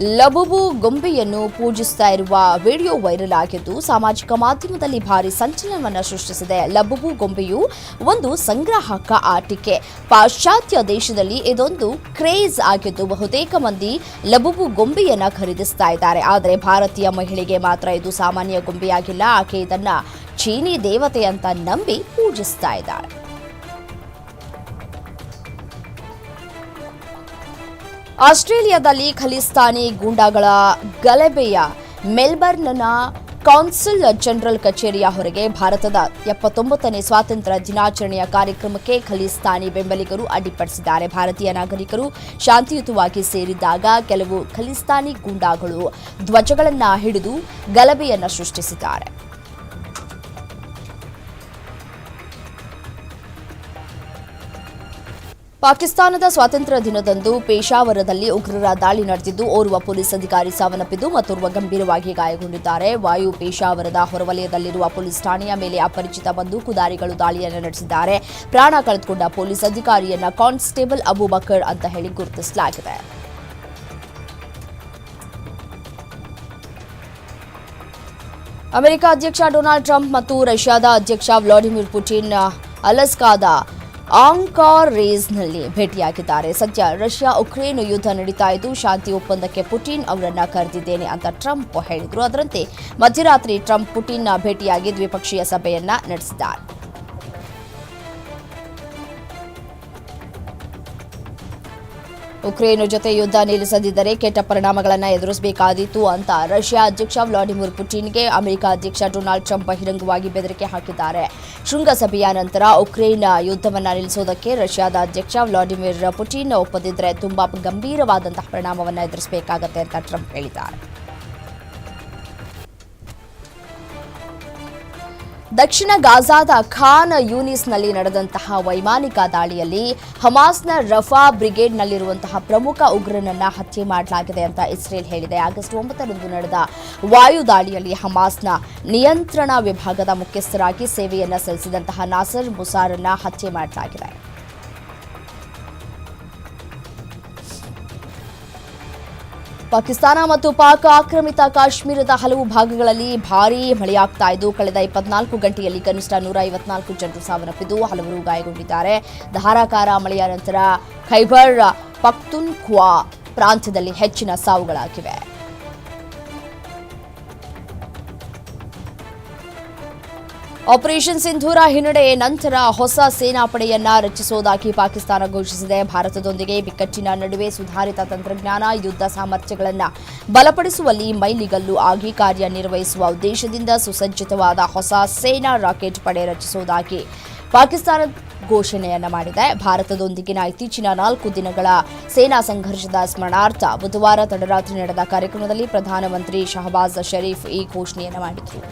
ಲಬುಬು ಗೊಂಬೆಯನ್ನು ಪೂಜಿಸ್ತಾ ಇರುವ ವಿಡಿಯೋ ವೈರಲ್ ಆಗಿದ್ದು, ಸಾಮಾಜಿಕ ಮಾಧ್ಯಮದಲ್ಲಿ ಭಾರಿ ಸಂಚಲನವನ್ನು ಸೃಷ್ಟಿಸಿದೆ. ಲಬುಬು ಗೊಂಬೆಯು ಒಂದು ಸಂಗ್ರಾಹಕ ಆಟಿಕೆ. ಪಾಶ್ಚಾತ್ಯ ದೇಶದಲ್ಲಿ ಇದೊಂದು ಕ್ರೇಜ್ ಆಗಿದ್ದು, ಬಹುತೇಕ ಮಂದಿ ಲಬುಬು ಗೊಂಬೆಯನ್ನು ಖರೀದಿಸ್ತಾ ಇದ್ದಾರೆ. ಆದರೆ ಭಾರತೀಯ ಮಹಿಳೆಗೆ ಮಾತ್ರ ಇದು ಸಾಮಾನ್ಯ ಗೊಂಬೆಯಾಗಿಲ್ಲ. ಆಕೆ ಇದನ್ನ ಚೀನಿ ದೇವತೆ ಅಂತ ನಂಬಿ ಪೂಜಿಸ್ತಾ ಇದ್ದಾಳೆ ಆಸ್ಟ್ರೇಲಿಯಾದಲ್ಲಿ ಖಲಿಸ್ತಾನಿ ಗೂಂಡಾಗಳ ಗಲಭೆಯ ಮೆಲ್ಬರ್ನ್ನ ಕೌನ್ಸಿಲ್ ಜನರಲ್ ಕಚೇರಿಯ ಹೊರಗೆ ಭಾರತದ ಎಪ್ಪತ್ತೊಂಬತ್ತನೇ ಸ್ವಾತಂತ್ರ್ಯ ದಿನಾಚರಣೆಯ ಕಾರ್ಯಕ್ರಮಕ್ಕೆ ಖಲಿಸ್ತಾನಿ ಬೆಂಬಲಿಗರು ಅಡ್ಡಿಪಡಿಸಿದ್ದಾರೆ. ಭಾರತೀಯ ನಾಗರಿಕರು ಶಾಂತಿಯುತವಾಗಿ ಸೇರಿದ್ದಾಗ ಕೆಲವು ಖಲಿಸ್ತಾನಿ ಗೂಂಡಾಗಳು ಧ್ವಜಗಳನ್ನು ಹಿಡಿದು ಗಲಭೆಯನ್ನು ಸೃಷ್ಟಿಸಿದ್ದಾರೆ. ಪಾಕಿಸ್ತಾನದ ಸ್ವಾತಂತ್ರ್ಯ ದಿನದಂದು ಪೇಶಾವರದಲ್ಲಿ ಉಗ್ರರ ದಾಳಿ ನಡೆದಿದ್ದು, ಓರ್ವ ಪೊಲೀಸ್ ಅಧಿಕಾರಿ ಸಾವನ್ನಪ್ಪಿದ್ದು ಮತ್ತೋರ್ವ ಗಂಭೀರವಾಗಿ ಗಾಯಗೊಂಡಿದ್ದಾರೆ. ವಾಯು ಪೇಶಾವರದ ಹೊರವಲಯದಲ್ಲಿರುವ ಪೊಲೀಸ್ ಠಾಣೆಯ ಮೇಲೆ ಅಪರಿಚಿತ ಬಂದೂಕುದಾರಿಗಳು ದಾಳಿಯನ್ನು ನಡೆಸಿದ್ದಾರೆ. ಪ್ರಾಣ ಕಳೆದುಕೊಂಡ ಪೊಲೀಸ್ ಅಧಿಕಾರಿಯನ್ನ ಕಾನ್ಸ್ಟೇಬಲ್ ಅಬೂಬಕರ್ ಅಂತ ಹೇಳಿ ಗುರುತಿಸಲಾಗಿದೆ. ಅಮೆರಿಕ ಅಧ್ಯಕ್ಷ ಡೊನಾಲ್ಡ್ ಟ್ರಂಪ್ ಮತ್ತು ರಷ್ಯಾದ ಅಧ್ಯಕ್ಷ ವ್ಲಾಡಿಮಿರ್ ಪುಟಿನ್ ಅಲಸ್ಕಾದ ಆಂಕಾರ್ ರೇಸ್ನಲ್ಲಿ ಭೇಟಿಯಾಗಿದ್ದಾರೆ. ಸದ್ಯ ರಷ್ಯಾ ಉಕ್ರೇನ್ ಯುದ್ಧ ನಡೀತಾ ಇದ್ದು, ಶಾಂತಿ ಒಪ್ಪಂದಕ್ಕೆ ಪುಟಿನ್ ಅವರನ್ನ ಕರೆದಿದ್ದೇನೆ ಅಂತ ಟ್ರಂಪ್ ಹೇಳಿದರು. ಅದರಂತೆ ಮಧ್ಯರಾತ್ರಿ ಟ್ರಂಪ್ ಪುಟಿನ್ ಭೇಟಿಯಾಗಿ ದ್ವಿಪಕ್ಷೀಯ ಸಭೆಯನ್ನ ನಡೆಸಿದ್ದಾರೆ. ಉಕ್ರೇನ್ ಜೊತೆ ಯುದ್ಧ ನಿಲ್ಲಿಸದಿದ್ದರೆ ಕೆಟ್ಟ ಪರಿಣಾಮಗಳನ್ನು ಎದುರಿಸಬೇಕಾದೀತು ಅಂತ ರಷ್ಯಾ ಅಧ್ಯಕ್ಷ ವ್ಲಾಡಿಮಿರ್ ಪುಟಿನ್ಗೆ ಅಮೆರಿಕ ಅಧ್ಯಕ್ಷ ಡೊನಾಲ್ಡ್ ಟ್ರಂಪ್ ಬಹಿರಂಗವಾಗಿ ಬೆದರಿಕೆ ಹಾಕಿದ್ದಾರೆ. ಶೃಂಗಸಭೆಯ ನಂತರ ಉಕ್ರೇನ್ ಯುದ್ಧವನ್ನು ನಿಲ್ಲಿಸೋದಕ್ಕೆ ರಷ್ಯಾದ ಅಧ್ಯಕ್ಷ ವ್ಲಾಡಿಮಿರ್ ಪುಟಿನ್ ಒಪ್ಪದಿದ್ದರೆ ತುಂಬಾ ಗಂಭೀರವಾದಂತಹ ಪರಿಣಾಮವನ್ನು ಎದುರಿಸಬೇಕಾಗುತ್ತೆ ಅಂತ ಟ್ರಂಪ್ ಹೇಳಿದ್ದಾರೆ. ದಕ್ಷಿಣ ಗಾಜಾದ ಖಾನ್ ಯೂನಿಸ್ನಲ್ಲಿ ನಡೆದಂತಹ ವೈಮಾನಿಕ ದಾಳಿಯಲ್ಲಿ ಹಮಾಸ್ನ ರಫಾ ಬ್ರಿಗೇಡ್ನಲ್ಲಿರುವಂತಹ ಪ್ರಮುಖ ಉಗ್ರನನ್ನ ಹತ್ಯೆ ಮಾಡಲಾಗಿದೆ ಅಂತ ಇಸ್ರೇಲ್ ಹೇಳಿದೆ. ಆಗಸ್ಟ್ ಒಂಬತ್ತರಂದು ನಡೆದ ವಾಯು ದಾಳಿಯಲ್ಲಿ ಹಮಾಸ್ನ ನಿಯಂತ್ರಣ ವಿಭಾಗದ ಮುಖ್ಯಸ್ಥರಾಗಿ ಸೇವೆಯನ್ನ ಸಲ್ಲಿಸಿದಂತಹ ನಾಸರ್ ಮುಸಾರನ್ನ ಹತ್ಯೆ ಮಾಡಲಾಗಿದೆ. ಪಾಕಿಸ್ತಾನ ಮತ್ತು ಪಾಕ್ ಆಕ್ರಮಿತ ಕಾಶ್ಮೀರದ ಹಲವು ಭಾಗಗಳಲ್ಲಿ ಭಾರೀ ಮಳೆಯಾಗ್ತಾ ಇದ್ದು, ಕಳೆದ ಇಪ್ಪತ್ನಾಲ್ಕು ಗಂಟೆಯಲ್ಲಿ ಕನಿಷ್ಠ ನೂರ ಐವತ್ನಾಲ್ಕು ಜನರು ಸಾವನ್ನಪ್ಪಿದ್ದು, ಹಲವರು ಗಾಯಗೊಂಡಿದ್ದಾರೆ. ಧಾರಾಕಾರ ಮಳೆಯ ನಂತರ ಖೈಬರ್ ಪಕ್ತುನ್ಖ್ವಾ ಪ್ರಾಂತ್ಯದಲ್ಲಿ ಹೆಚ್ಚಿನ ಸಾವುಗಳಾಗಿವೆ. ಆಪರೇಷನ್ ಸಿಂಧೂರ ಹಿನ್ನಡೆ ನಂತರ ಹೊಸ ಸೇನಾಪಡೆಯನ್ನ ರಚಿಸುವುದಾಗಿ ಪಾಕಿಸ್ತಾನ ಘೋಷಿಸಿದೆ. ಭಾರತದೊಂದಿಗೆ ಬಿಕ್ಕಟ್ಟಿನ ನಡುವೆ ಸುಧಾರಿತ ತಂತ್ರಜ್ಞಾನ, ಯುದ್ಧ ಸಾಮರ್ಥ್ಯಗಳನ್ನು ಬಲಪಡಿಸುವಲ್ಲಿ ಮೈಲಿಗಲ್ಲು ಆಗಿ ಕಾರ್ಯನಿರ್ವಹಿಸುವ ಉದ್ದೇಶದಿಂದ ಸುಸಜ್ಜಿತವಾದ ಹೊಸ ಸೇನಾ ರಾಕೆಟ್ ಪಡೆ ರಚಿಸುವುದಾಗಿ ಪಾಕಿಸ್ತಾನ ಘೋಷಣೆಯನ್ನ ಮಾಡಿದೆ. ಭಾರತದೊಂದಿಗಿನ ಇತ್ತೀಚಿನ ನಾಲ್ಕು ದಿನಗಳ ಸೇನಾ ಸಂಘರ್ಷದ ಸ್ಮರಣಾರ್ಥ ಬುಧವಾರ ತಡರಾತ್ರಿ ನಡೆದ ಕಾರ್ಯಕ್ರಮದಲ್ಲಿ ಪ್ರಧಾನಮಂತ್ರಿ ಶಹಬಾಜ್ ಷರೀಫ್ ಈ ಘೋಷಣೆಯನ್ನು ಮಾಡಿದರು.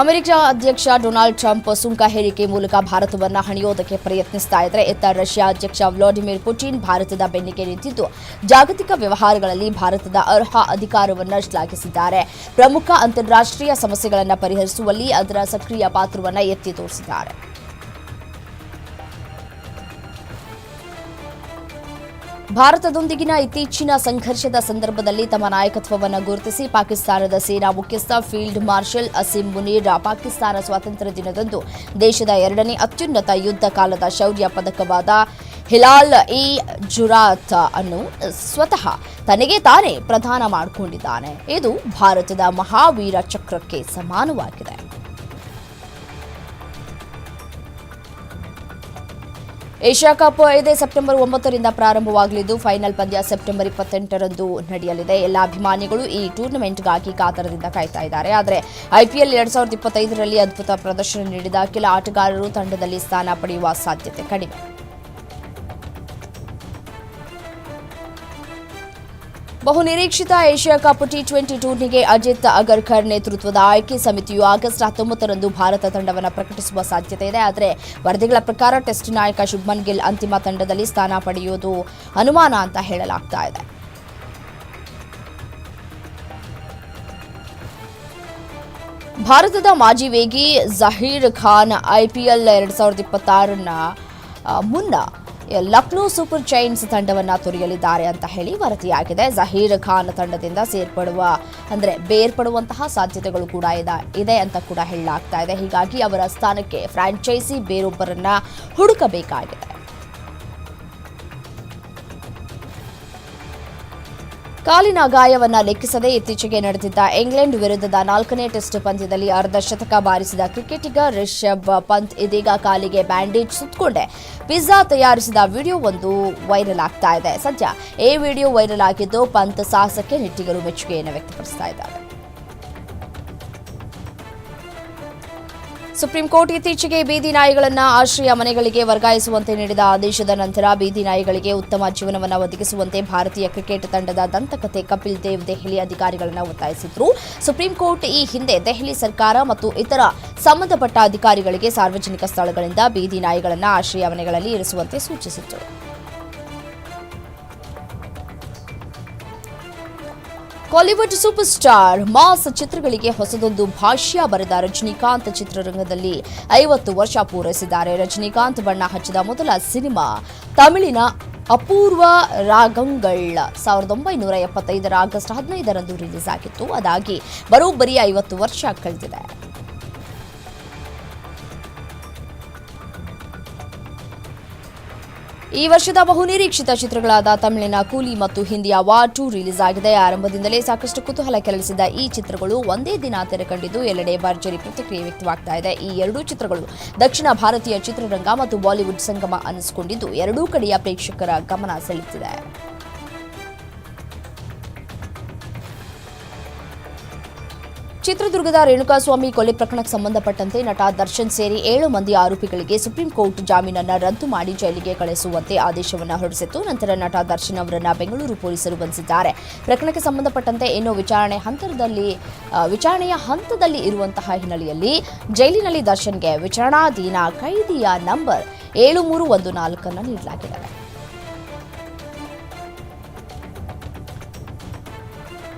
ಅಮೆರಿಕ ಅಧ್ಯಕ್ಷ ಡೊನಾಲ್ಡ್ ಟ್ರಂಪ್ ಸುಂಕ ಹೇರಿಕೆ ಮೂಲಕ ಭಾರತವನ್ನು ಹಣಿಯೋದಕ್ಕೆ ಪ್ರಯತ್ನಿಸ್ತಾ ಇದ್ರೆ ಇತ್ತ ರಷ್ಯಾ ಅಧ್ಯಕ್ಷ ವ್ಲಾಡಿಮಿರ್ ಪುಟಿನ್ ಭಾರತದ ಬೆನ್ನಿಗೆ ನಿಂತಿದ್ದು. ಜಾಗತಿಕ ವ್ಯವಹಾರಗಳಲ್ಲಿ ಭಾರತದ ಅರ್ಹ ಅಧಿಕಾರವನ್ನು ಶ್ಲಾಘಿಸಿದ್ದಾರೆ. ಪ್ರಮುಖ ಅಂತಾರಾಷ್ಟ್ರೀಯ ಸಮಸ್ಯೆಗಳನ್ನು ಪರಿಹರಿಸುವಲ್ಲಿ ಅದರ ಸಕ್ರಿಯ ಪಾತ್ರವನ್ನು ಎತ್ತಿ ತೋರಿಸಿದ್ದಾರೆ. ಭಾರತದೊಂದಿಗಿನ ಇತ್ತೀಚಿನ ಸಂಘರ್ಷದ ಸಂದರ್ಭದಲ್ಲಿ ತಮ್ಮ ನಾಯಕತ್ವವನ್ನು ಗುರುತಿಸಿ ಪಾಕಿಸ್ತಾನದ ಸೇನಾ ಮುಖ್ಯಸ್ಥ ಫೀಲ್ಡ್ ಮಾರ್ಷಲ್ ಅಸೀಂ ಮುನೀರ್ ಪಾಕಿಸ್ತಾನ ಸ್ವಾತಂತ್ರ್ಯ ದಿನದಂದು ದೇಶದ ಎರಡನೇ ಅತ್ಯುನ್ನತ ಯುದ್ಧ ಕಾಲದ ಶೌರ್ಯ ಪದಕವಾದ ಹಿಲಾಲ್ ಇ ಜುರಾತ್ ಅನ್ನು ಸ್ವತಃ ತನಗೆ ತಾನೇ ಪ್ರದಾನ ಮಾಡಿಕೊಂಡಿದ್ದಾನೆ. ಇದು ಭಾರತದ ಮಹಾವೀರ ಚಕ್ರಕ್ಕೆ ಸಮಾನವಾಗಿದೆ. ಏಷ್ಯಾ ಕಪ್ ಇದೇ ಸೆಪ್ಟೆಂಬರ್ ಒಂಬತ್ತರಿಂದ ಪ್ರಾರಂಭವಾಗಲಿದ್ದು, ಫೈನಲ್ ಪಂದ್ಯ ಸೆಪ್ಟೆಂಬರ್ ಇಪ್ಪತ್ತೆಂಟರಂದು ನಡೆಯಲಿದೆ. ಎಲ್ಲ ಅಭಿಮಾನಿಗಳು ಈ ಟೂರ್ನಮೆಂಟ್ಗಾಗಿ ಕಾತರದಿಂದ ಕಾಯ್ತಾ ಇದ್ದಾರೆ. ಆದರೆ ಐಪಿಎಲ್ ಎರಡ್ ಸಾವಿರದ ಇಪ್ಪತ್ತೈದರಲ್ಲಿ ಅದ್ಭುತ ಪ್ರದರ್ಶನ ನೀಡಿದ ಕೆಲ ಆಟಗಾರರು ತಂಡದಲ್ಲಿ ಸ್ಥಾನ ಪಡೆಯುವ ಸಾಧ್ಯತೆ ಕಡಿಮೆ. ಬಹುನಿರೀಕ್ಷಿತ ಏಷ್ಯಾ ಕಪ್ ಟಿ ಟ್ವೆಂಟಿ ಟೂರ್ನಿಗೆ ಅಜಿತ್ ಅಗರ್ಕರ್ ನೇತೃತ್ವದ ಆಯ್ಕೆ ಸಮಿತಿಯು ಆಗಸ್ಟ್ ಹತ್ತೊಂಬತ್ತರಂದು ಭಾರತ ತಂಡವನ್ನು ಪ್ರಕಟಿಸುವ ಸಾಧ್ಯತೆ ಇದೆ. ಆದರೆ ವರದಿಗಳ ಪ್ರಕಾರ ಟೆಸ್ಟ್ ನಾಯಕ ಶುಭ್ಮನ್ ಗಿಲ್ ಅಂತಿಮ ತಂಡದಲ್ಲಿ ಸ್ಥಾನ ಪಡೆಯುವುದು ಅನುಮಾನ ಅಂತ ಹೇಳಲಾಗ್ತಾ ಇದೆ. ಭಾರತದ ಮಾಜಿ ವೇಗಿ ಜಹೀರ್ ಖಾನ್ ಐಪಿಎಲ್ ಎರಡ್ ಸಾವಿರದ ಇಪ್ಪತ್ತಾರನ್ನ ಮುನ್ನ ಲಕ್ನೋ ಸೂಪರ್ ಜೈಂಟ್ಸ್ ತಂಡವನ್ನ ತೊರೆಯಲಿದ್ದಾರೆ ಅಂತ ಹೇಳಿ ವರದಿಯಾಗಿದೆ. ಜಹೀರ್ ಖಾನ್ ತಂಡದಿಂದ ಸೇರ್ಪಡುವ, ಅಂದ್ರೆ ಬೇರ್ಪಡುವಂತಹ ಸಾಧ್ಯತೆಗಳು ಕೂಡ ಇದೆ ಇದೆ ಅಂತ ಕೂಡ ಹೇಳಲಾಗ್ತಾ ಇದೆ. ಹೀಗಾಗಿ ಅವರ ಸ್ಥಾನಕ್ಕೆ ಫ್ರಾಂಚೈಸಿ ಬೇರೊಬ್ಬರನ್ನ ಹುಡುಕಬೇಕಾಗಿದೆ. ಕಾಲಿನ ಗಾಯವನ್ನ ಲೆಕ್ಕಿಸದೆ ಇತ್ತೀಚೆಗೆ ನಡೆದಿದ್ದ ಇಂಗ್ಲೆಂಡ್ ವಿರುದ್ಧದ ನಾಲ್ಕನೇ ಟೆಸ್ಟ್ ಪಂದ್ಯದಲ್ಲಿ ಅರ್ಧ ಶತಕ ಬಾರಿಸಿದ ಕ್ರಿಕೆಟಿಗ ರಿಷಬ್ ಪಂತ್ ಇದೀಗ ಕಾಲಿಗೆ ಬ್ಯಾಂಡೇಜ್ ಸುತ್ತಕೊಂಡೆ ಪಿಜ್ಜಾ ತಯಾರಿಸಿದ ವಿಡಿಯೋ ಒಂದು ವೈರಲ್ ಆಗ್ತಾ ಇದೆ. ಸದ್ಯ ಈ ವಿಡಿಯೋ ವೈರಲ್ ಆಗಿದ್ದು ಪಂತ್ ಸಾಹಸಕ್ಕೆ ನೆಟ್ಟಿಗರು ಮೆಚ್ಚುಗೆಯನ್ನು ವ್ಯಕ್ತಪಡಿಸ್ತಾ ಇದ್ದಾರೆ. ಸುಪ್ರೀಂ ಕೋರ್ಟ್ ಇತ್ತೀಚೆಗೆ ಬೀದಿ ನಾಯಿಗಳನ್ನ ಆಶ್ರಯ ಮನೆಗಳಿಗೆ ವರ್ಗಾಯಿಸುವಂತೆ ನೀಡಿದ ಆದೇಶದ ನಂತರ ಬೀದಿ ನಾಯಿಗಳಿಗೆ ಉತ್ತಮ ಜೀವನವನ್ನು ಒದಗಿಸುವಂತೆ ಭಾರತೀಯ ಕ್ರಿಕೆಟ್ ತಂಡದ ದಂತಕತೆ ಕಪಿಲ್ ದೇವ್ ದೆಹಲಿ ಅಧಿಕಾರಿಗಳನ್ನು ಒತ್ತಾಯಿಸಿದ್ರು. ಸುಪ್ರೀಂ ಕೋರ್ಟ್ ಈ ಹಿಂದೆ ದೆಹಲಿ ಸರ್ಕಾರ ಮತ್ತು ಇತರ ಸಂಬಂಧಪಟ್ಟ ಅಧಿಕಾರಿಗಳಿಗೆ ಸಾರ್ವಜನಿಕ ಸ್ಥಳಗಳಿಂದ ಬೀದಿ ನಾಯಿಗಳನ್ನು ಆಶ್ರಯ ಮನೆಗಳಲ್ಲಿ ಇರಿಸುವಂತೆ ಸೂಚಿಸಿತ್ತು. ಕಾಲಿವುಡ್ ಸೂಪರ್ ಸ್ಟಾರ್ ಮಾಸ್ ಚಿತ್ರಗಳಿಗೆ ಹೊಸದೊಂದು ಭಾಷ್ಯ ಬರೆದ ರಜನಿಕಾಂತ್ ಚಿತ್ರರಂಗದಲ್ಲಿ ಐವತ್ತು ವರ್ಷ ಪೂರೈಸಿದ್ದಾರೆ. ರಜನಿಕಾಂತ್ ಬಣ್ಣ ಹಚ್ಚಿದ ಮೊದಲ ಸಿನಿಮಾ ತಮಿಳಿನ ಅಪೂರ್ವ ರಾಗಂಗಳ್. ಸಾವಿರದ ಒಂಬೈನೂರ ಎಪ್ಪತ್ತೈದರ ಆಗಸ್ಟ್ ಹದಿನೈದರಂದು ರಿಲೀಸ್ ಆಗಿತ್ತು. ಅದಾಗಿ ಬರೋಬ್ಬರಿ ಐವತ್ತು ವರ್ಷ ಕಳೆದಿದೆ. ಈ ವರ್ಷದ ಬಹುನಿರೀಕ್ಷಿತ ಚಿತ್ರಗಳಾದ ತಮಿಳಿನ ಕೂಲಿ ಮತ್ತು ಹಿಂದಿಯ ವಾರ್ ಟು ರಿಲೀಸ್ ಆಗಿದೆ. ಆರಂಭದಿಂದಲೇ ಸಾಕಷ್ಟು ಕುತೂಹಲ ಕೆರಳಿಸಿದ ಈ ಚಿತ್ರಗಳು ಒಂದೇ ದಿನ ತೆರೆ ಕಂಡಿದ್ದು ಎಲ್ಲೆಡೆ ಭರ್ಜರಿ ಪ್ರತಿಕ್ರಿಯೆ ವ್ಯಕ್ತವಾಗ್ತಾ ಇದೆ. ಈ ಎರಡೂ ಚಿತ್ರಗಳು ದಕ್ಷಿಣ ಭಾರತೀಯ ಚಿತ್ರರಂಗ ಮತ್ತು ಬಾಲಿವುಡ್ ಸಂಗಮ ಅನಿಸಿಕೊಂಡಿದ್ದು ಎರಡೂ ಕಡೆಯ ಪ್ರೇಕ್ಷಕರ ಗಮನ ಸೆಳೆಯುತ್ತಿದೆ ಚಿತ್ರದುರ್ಗದ ರೇಣುಕಾಸ್ವಾಮಿ ಕೊಲೆ ಪ್ರಕರಣಕ್ಕೆ ಸಂಬಂಧಪಟ್ಟಂತೆ ನಟ ದರ್ಶನ್ ಸೇರಿ ಏಳು ಮಂದಿ ಆರೋಪಿಗಳಿಗೆ ಸುಪ್ರೀಂ ಕೋರ್ಟ್ ಜಾಮೀನನ್ನು ರದ್ದು ಮಾಡಿ ಜೈಲಿಗೆ ಕಳುಹಿಸುವಂತೆ ಆದೇಶವನ್ನು ಹೊರಡಿಸಿತ್ತು. ನಂತರ ನಟ ದರ್ಶನ್ ಅವರನ್ನು ಬೆಂಗಳೂರು ಪೊಲೀಸರು ಬಂಧಿಸಿದ್ದಾರೆ. ಪ್ರಕರಣಕ್ಕೆ ಸಂಬಂಧಪಟ್ಟಂತೆ ಏನೋ ವಿಚಾರಣೆ ಹಂತದಲ್ಲಿ ವಿಚಾರಣೆಯ ಹಂತದಲ್ಲಿ ಇರುವಂತಹ ಹಿನ್ನೆಲೆಯಲ್ಲಿ ಜೈಲಿನಲ್ಲಿ ದರ್ಶನ್ಗೆ ವಿಚಾರಣಾಧೀನ ಕೈದಿಯ ನಂಬರ್ ಏಳು ಮೂರು ಒಂದು ನಾಲ್ಕನ್ನು ನೀಡಲಾಗಿದೆ.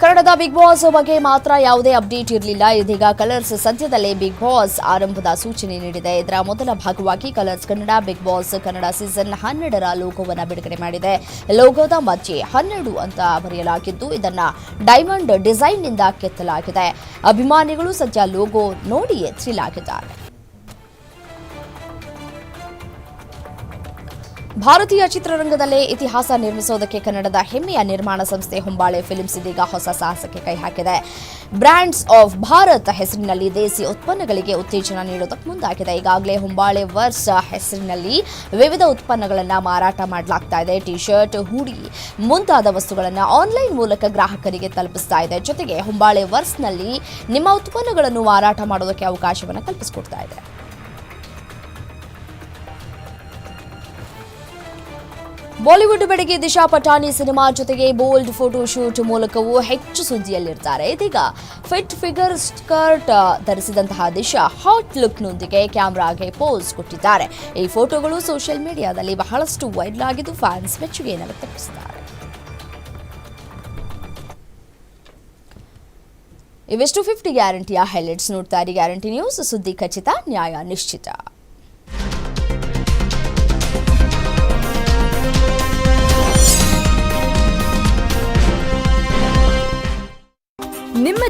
ಕನ್ನಡದ ಬಿಗ್ ಬಾಸ್ ಬಗ್ಗೆ ಮಾತ್ರ ಯಾವುದೇ ಅಪ್ಡೇಟ್ ಇರಲಿಲ್ಲ. ಇದೀಗ ಕಲರ್ಸ್ ಸದ್ಯದಲ್ಲೇ ಬಿಗ್ ಬಾಸ್ ಆರಂಭದ ಸೂಚನೆ ನೀಡಿದೆ. ಇದರ ಮೊದಲ ಭಾಗವಾಗಿ Colors Kannada Bigg Boss Kannada season ಹನ್ನೆರಡರ ಲೋಗೋವನ್ನು ಬಿಡುಗಡೆ ಮಾಡಿದೆ. ಲೋಗೋದ ಮಧ್ಯೆ ಹನ್ನೆರಡು ಅಂತ ಬರೆಯಲಾಗಿದ್ದು, ಇದನ್ನ ಡೈಮಂಡ್ ಡಿಸೈನ್ನಿಂದ ಕೆತ್ತಲಾಗಿದೆ. ಅಭಿಮಾನಿಗಳು ಸದ್ಯ ಲೋಗೋ ನೋಡಿಯೇ ಥ್ರಿಲ್ ಆಗಿದ್ದಾರೆ. ಭಾರತೀಯ ಚಿತ್ರರಂಗದಲ್ಲೇ ಇತಿಹಾಸ ನಿರ್ಮಿಸೋದಕ್ಕೆ ಕನ್ನಡದ ಹೆಮ್ಮೆಯ ನಿರ್ಮಾಣ ಸಂಸ್ಥೆ ಹೊಂಬಾಳೆ ಫಿಲ್ಮ್ಸ್ ಇದೀಗ ಹೊಸ ಸಾಹಸಕ್ಕೆ ಕೈ ಹಾಕಿದೆ. ಬ್ರ್ಯಾಂಡ್ಸ್ ಆಫ್ ಭಾರತ್ ಹೆಸರಿನಲ್ಲಿ ದೇಸಿ ಉತ್ಪನ್ನಗಳಿಗೆ ಉತ್ತೇಜನ ನೀಡೋದಕ್ಕೆ ಮುಂದಾಗಿದೆ. ಈಗಾಗಲೇ ಹೊಂಬಾಳೆ ವರ್ಸ್ ಹೆಸರಿನಲ್ಲಿ ವಿವಿಧ ಉತ್ಪನ್ನಗಳನ್ನು ಮಾರಾಟ ಮಾಡಲಾಗ್ತಾ ಇದೆ. ಟಿ ಶರ್ಟ್ ಹೂಡಿ ಮುಂತಾದ ವಸ್ತುಗಳನ್ನು ಆನ್ಲೈನ್ ಮೂಲಕ ಗ್ರಾಹಕರಿಗೆ ತಲುಪಿಸ್ತಾ ಇದೆ. ಜೊತೆಗೆ ಹೊಂಬಾಳೆ ವರ್ಸ್ನಲ್ಲಿ ನಿಮ್ಮ ಉತ್ಪನ್ನಗಳನ್ನು ಮಾರಾಟ ಮಾಡೋದಕ್ಕೆ ಅವಕಾಶವನ್ನು ಕಲ್ಪಿಸಿಕೊಡ್ತಾ ಇದೆ. ಬಾಲಿವುಡ್ ಬೆಡಗಿ ದಿಶಾ ಪಟಾನಿ ಸಿನಿಮಾ ಜೊತೆಗೆ ಬೋಲ್ಡ್ ಫೋಟೋ ಶೂಟ್ ಮೂಲಕವೂ ಹೆಚ್ಚು ಸುದ್ದಿಯಲ್ಲಿರ್ತಾರೆ. ಇದೀಗ ಫಿಟ್ ಫಿಗರ್ ಸ್ಕರ್ಟ್ ಧರಿಸಿದಂತಹ ದಿಶಾ ಹಾಟ್ ಲುಕ್ನೊಂದಿಗೆ ಕ್ಯಾಮ್ರಾಗೆ ಪೋಸ್ ಕೊಟ್ಟಿದ್ದಾರೆ. ಈ ಫೋಟೋಗಳು ಸೋಷಿಯಲ್ ಮೀಡಿಯಾದಲ್ಲಿ ಬಹಳಷ್ಟು ವೈರಲ್ ಆಗಿದ್ದು ಫ್ಯಾನ್ಸ್ ಮೆಚ್ಚುಗೆಯನ್ನು ವ್ಯಕ್ತಪಡಿಸಿದ್ದಾರೆ. ಇವೆಷ್ಟು ಫಿಫ್ಟಿ ಗ್ಯಾರಂಟಿಯ ಹೈಲೈಟ್ಸ್ ನೋಡ್ತಾ ಇರಿ. ಗ್ಯಾರಂಟಿ ನ್ಯೂಸ್ ಸುದ್ದಿ ಖಚಿತ, ನ್ಯಾಯ ನಿಶ್ಚಿತ. ನಿಮ್ಮ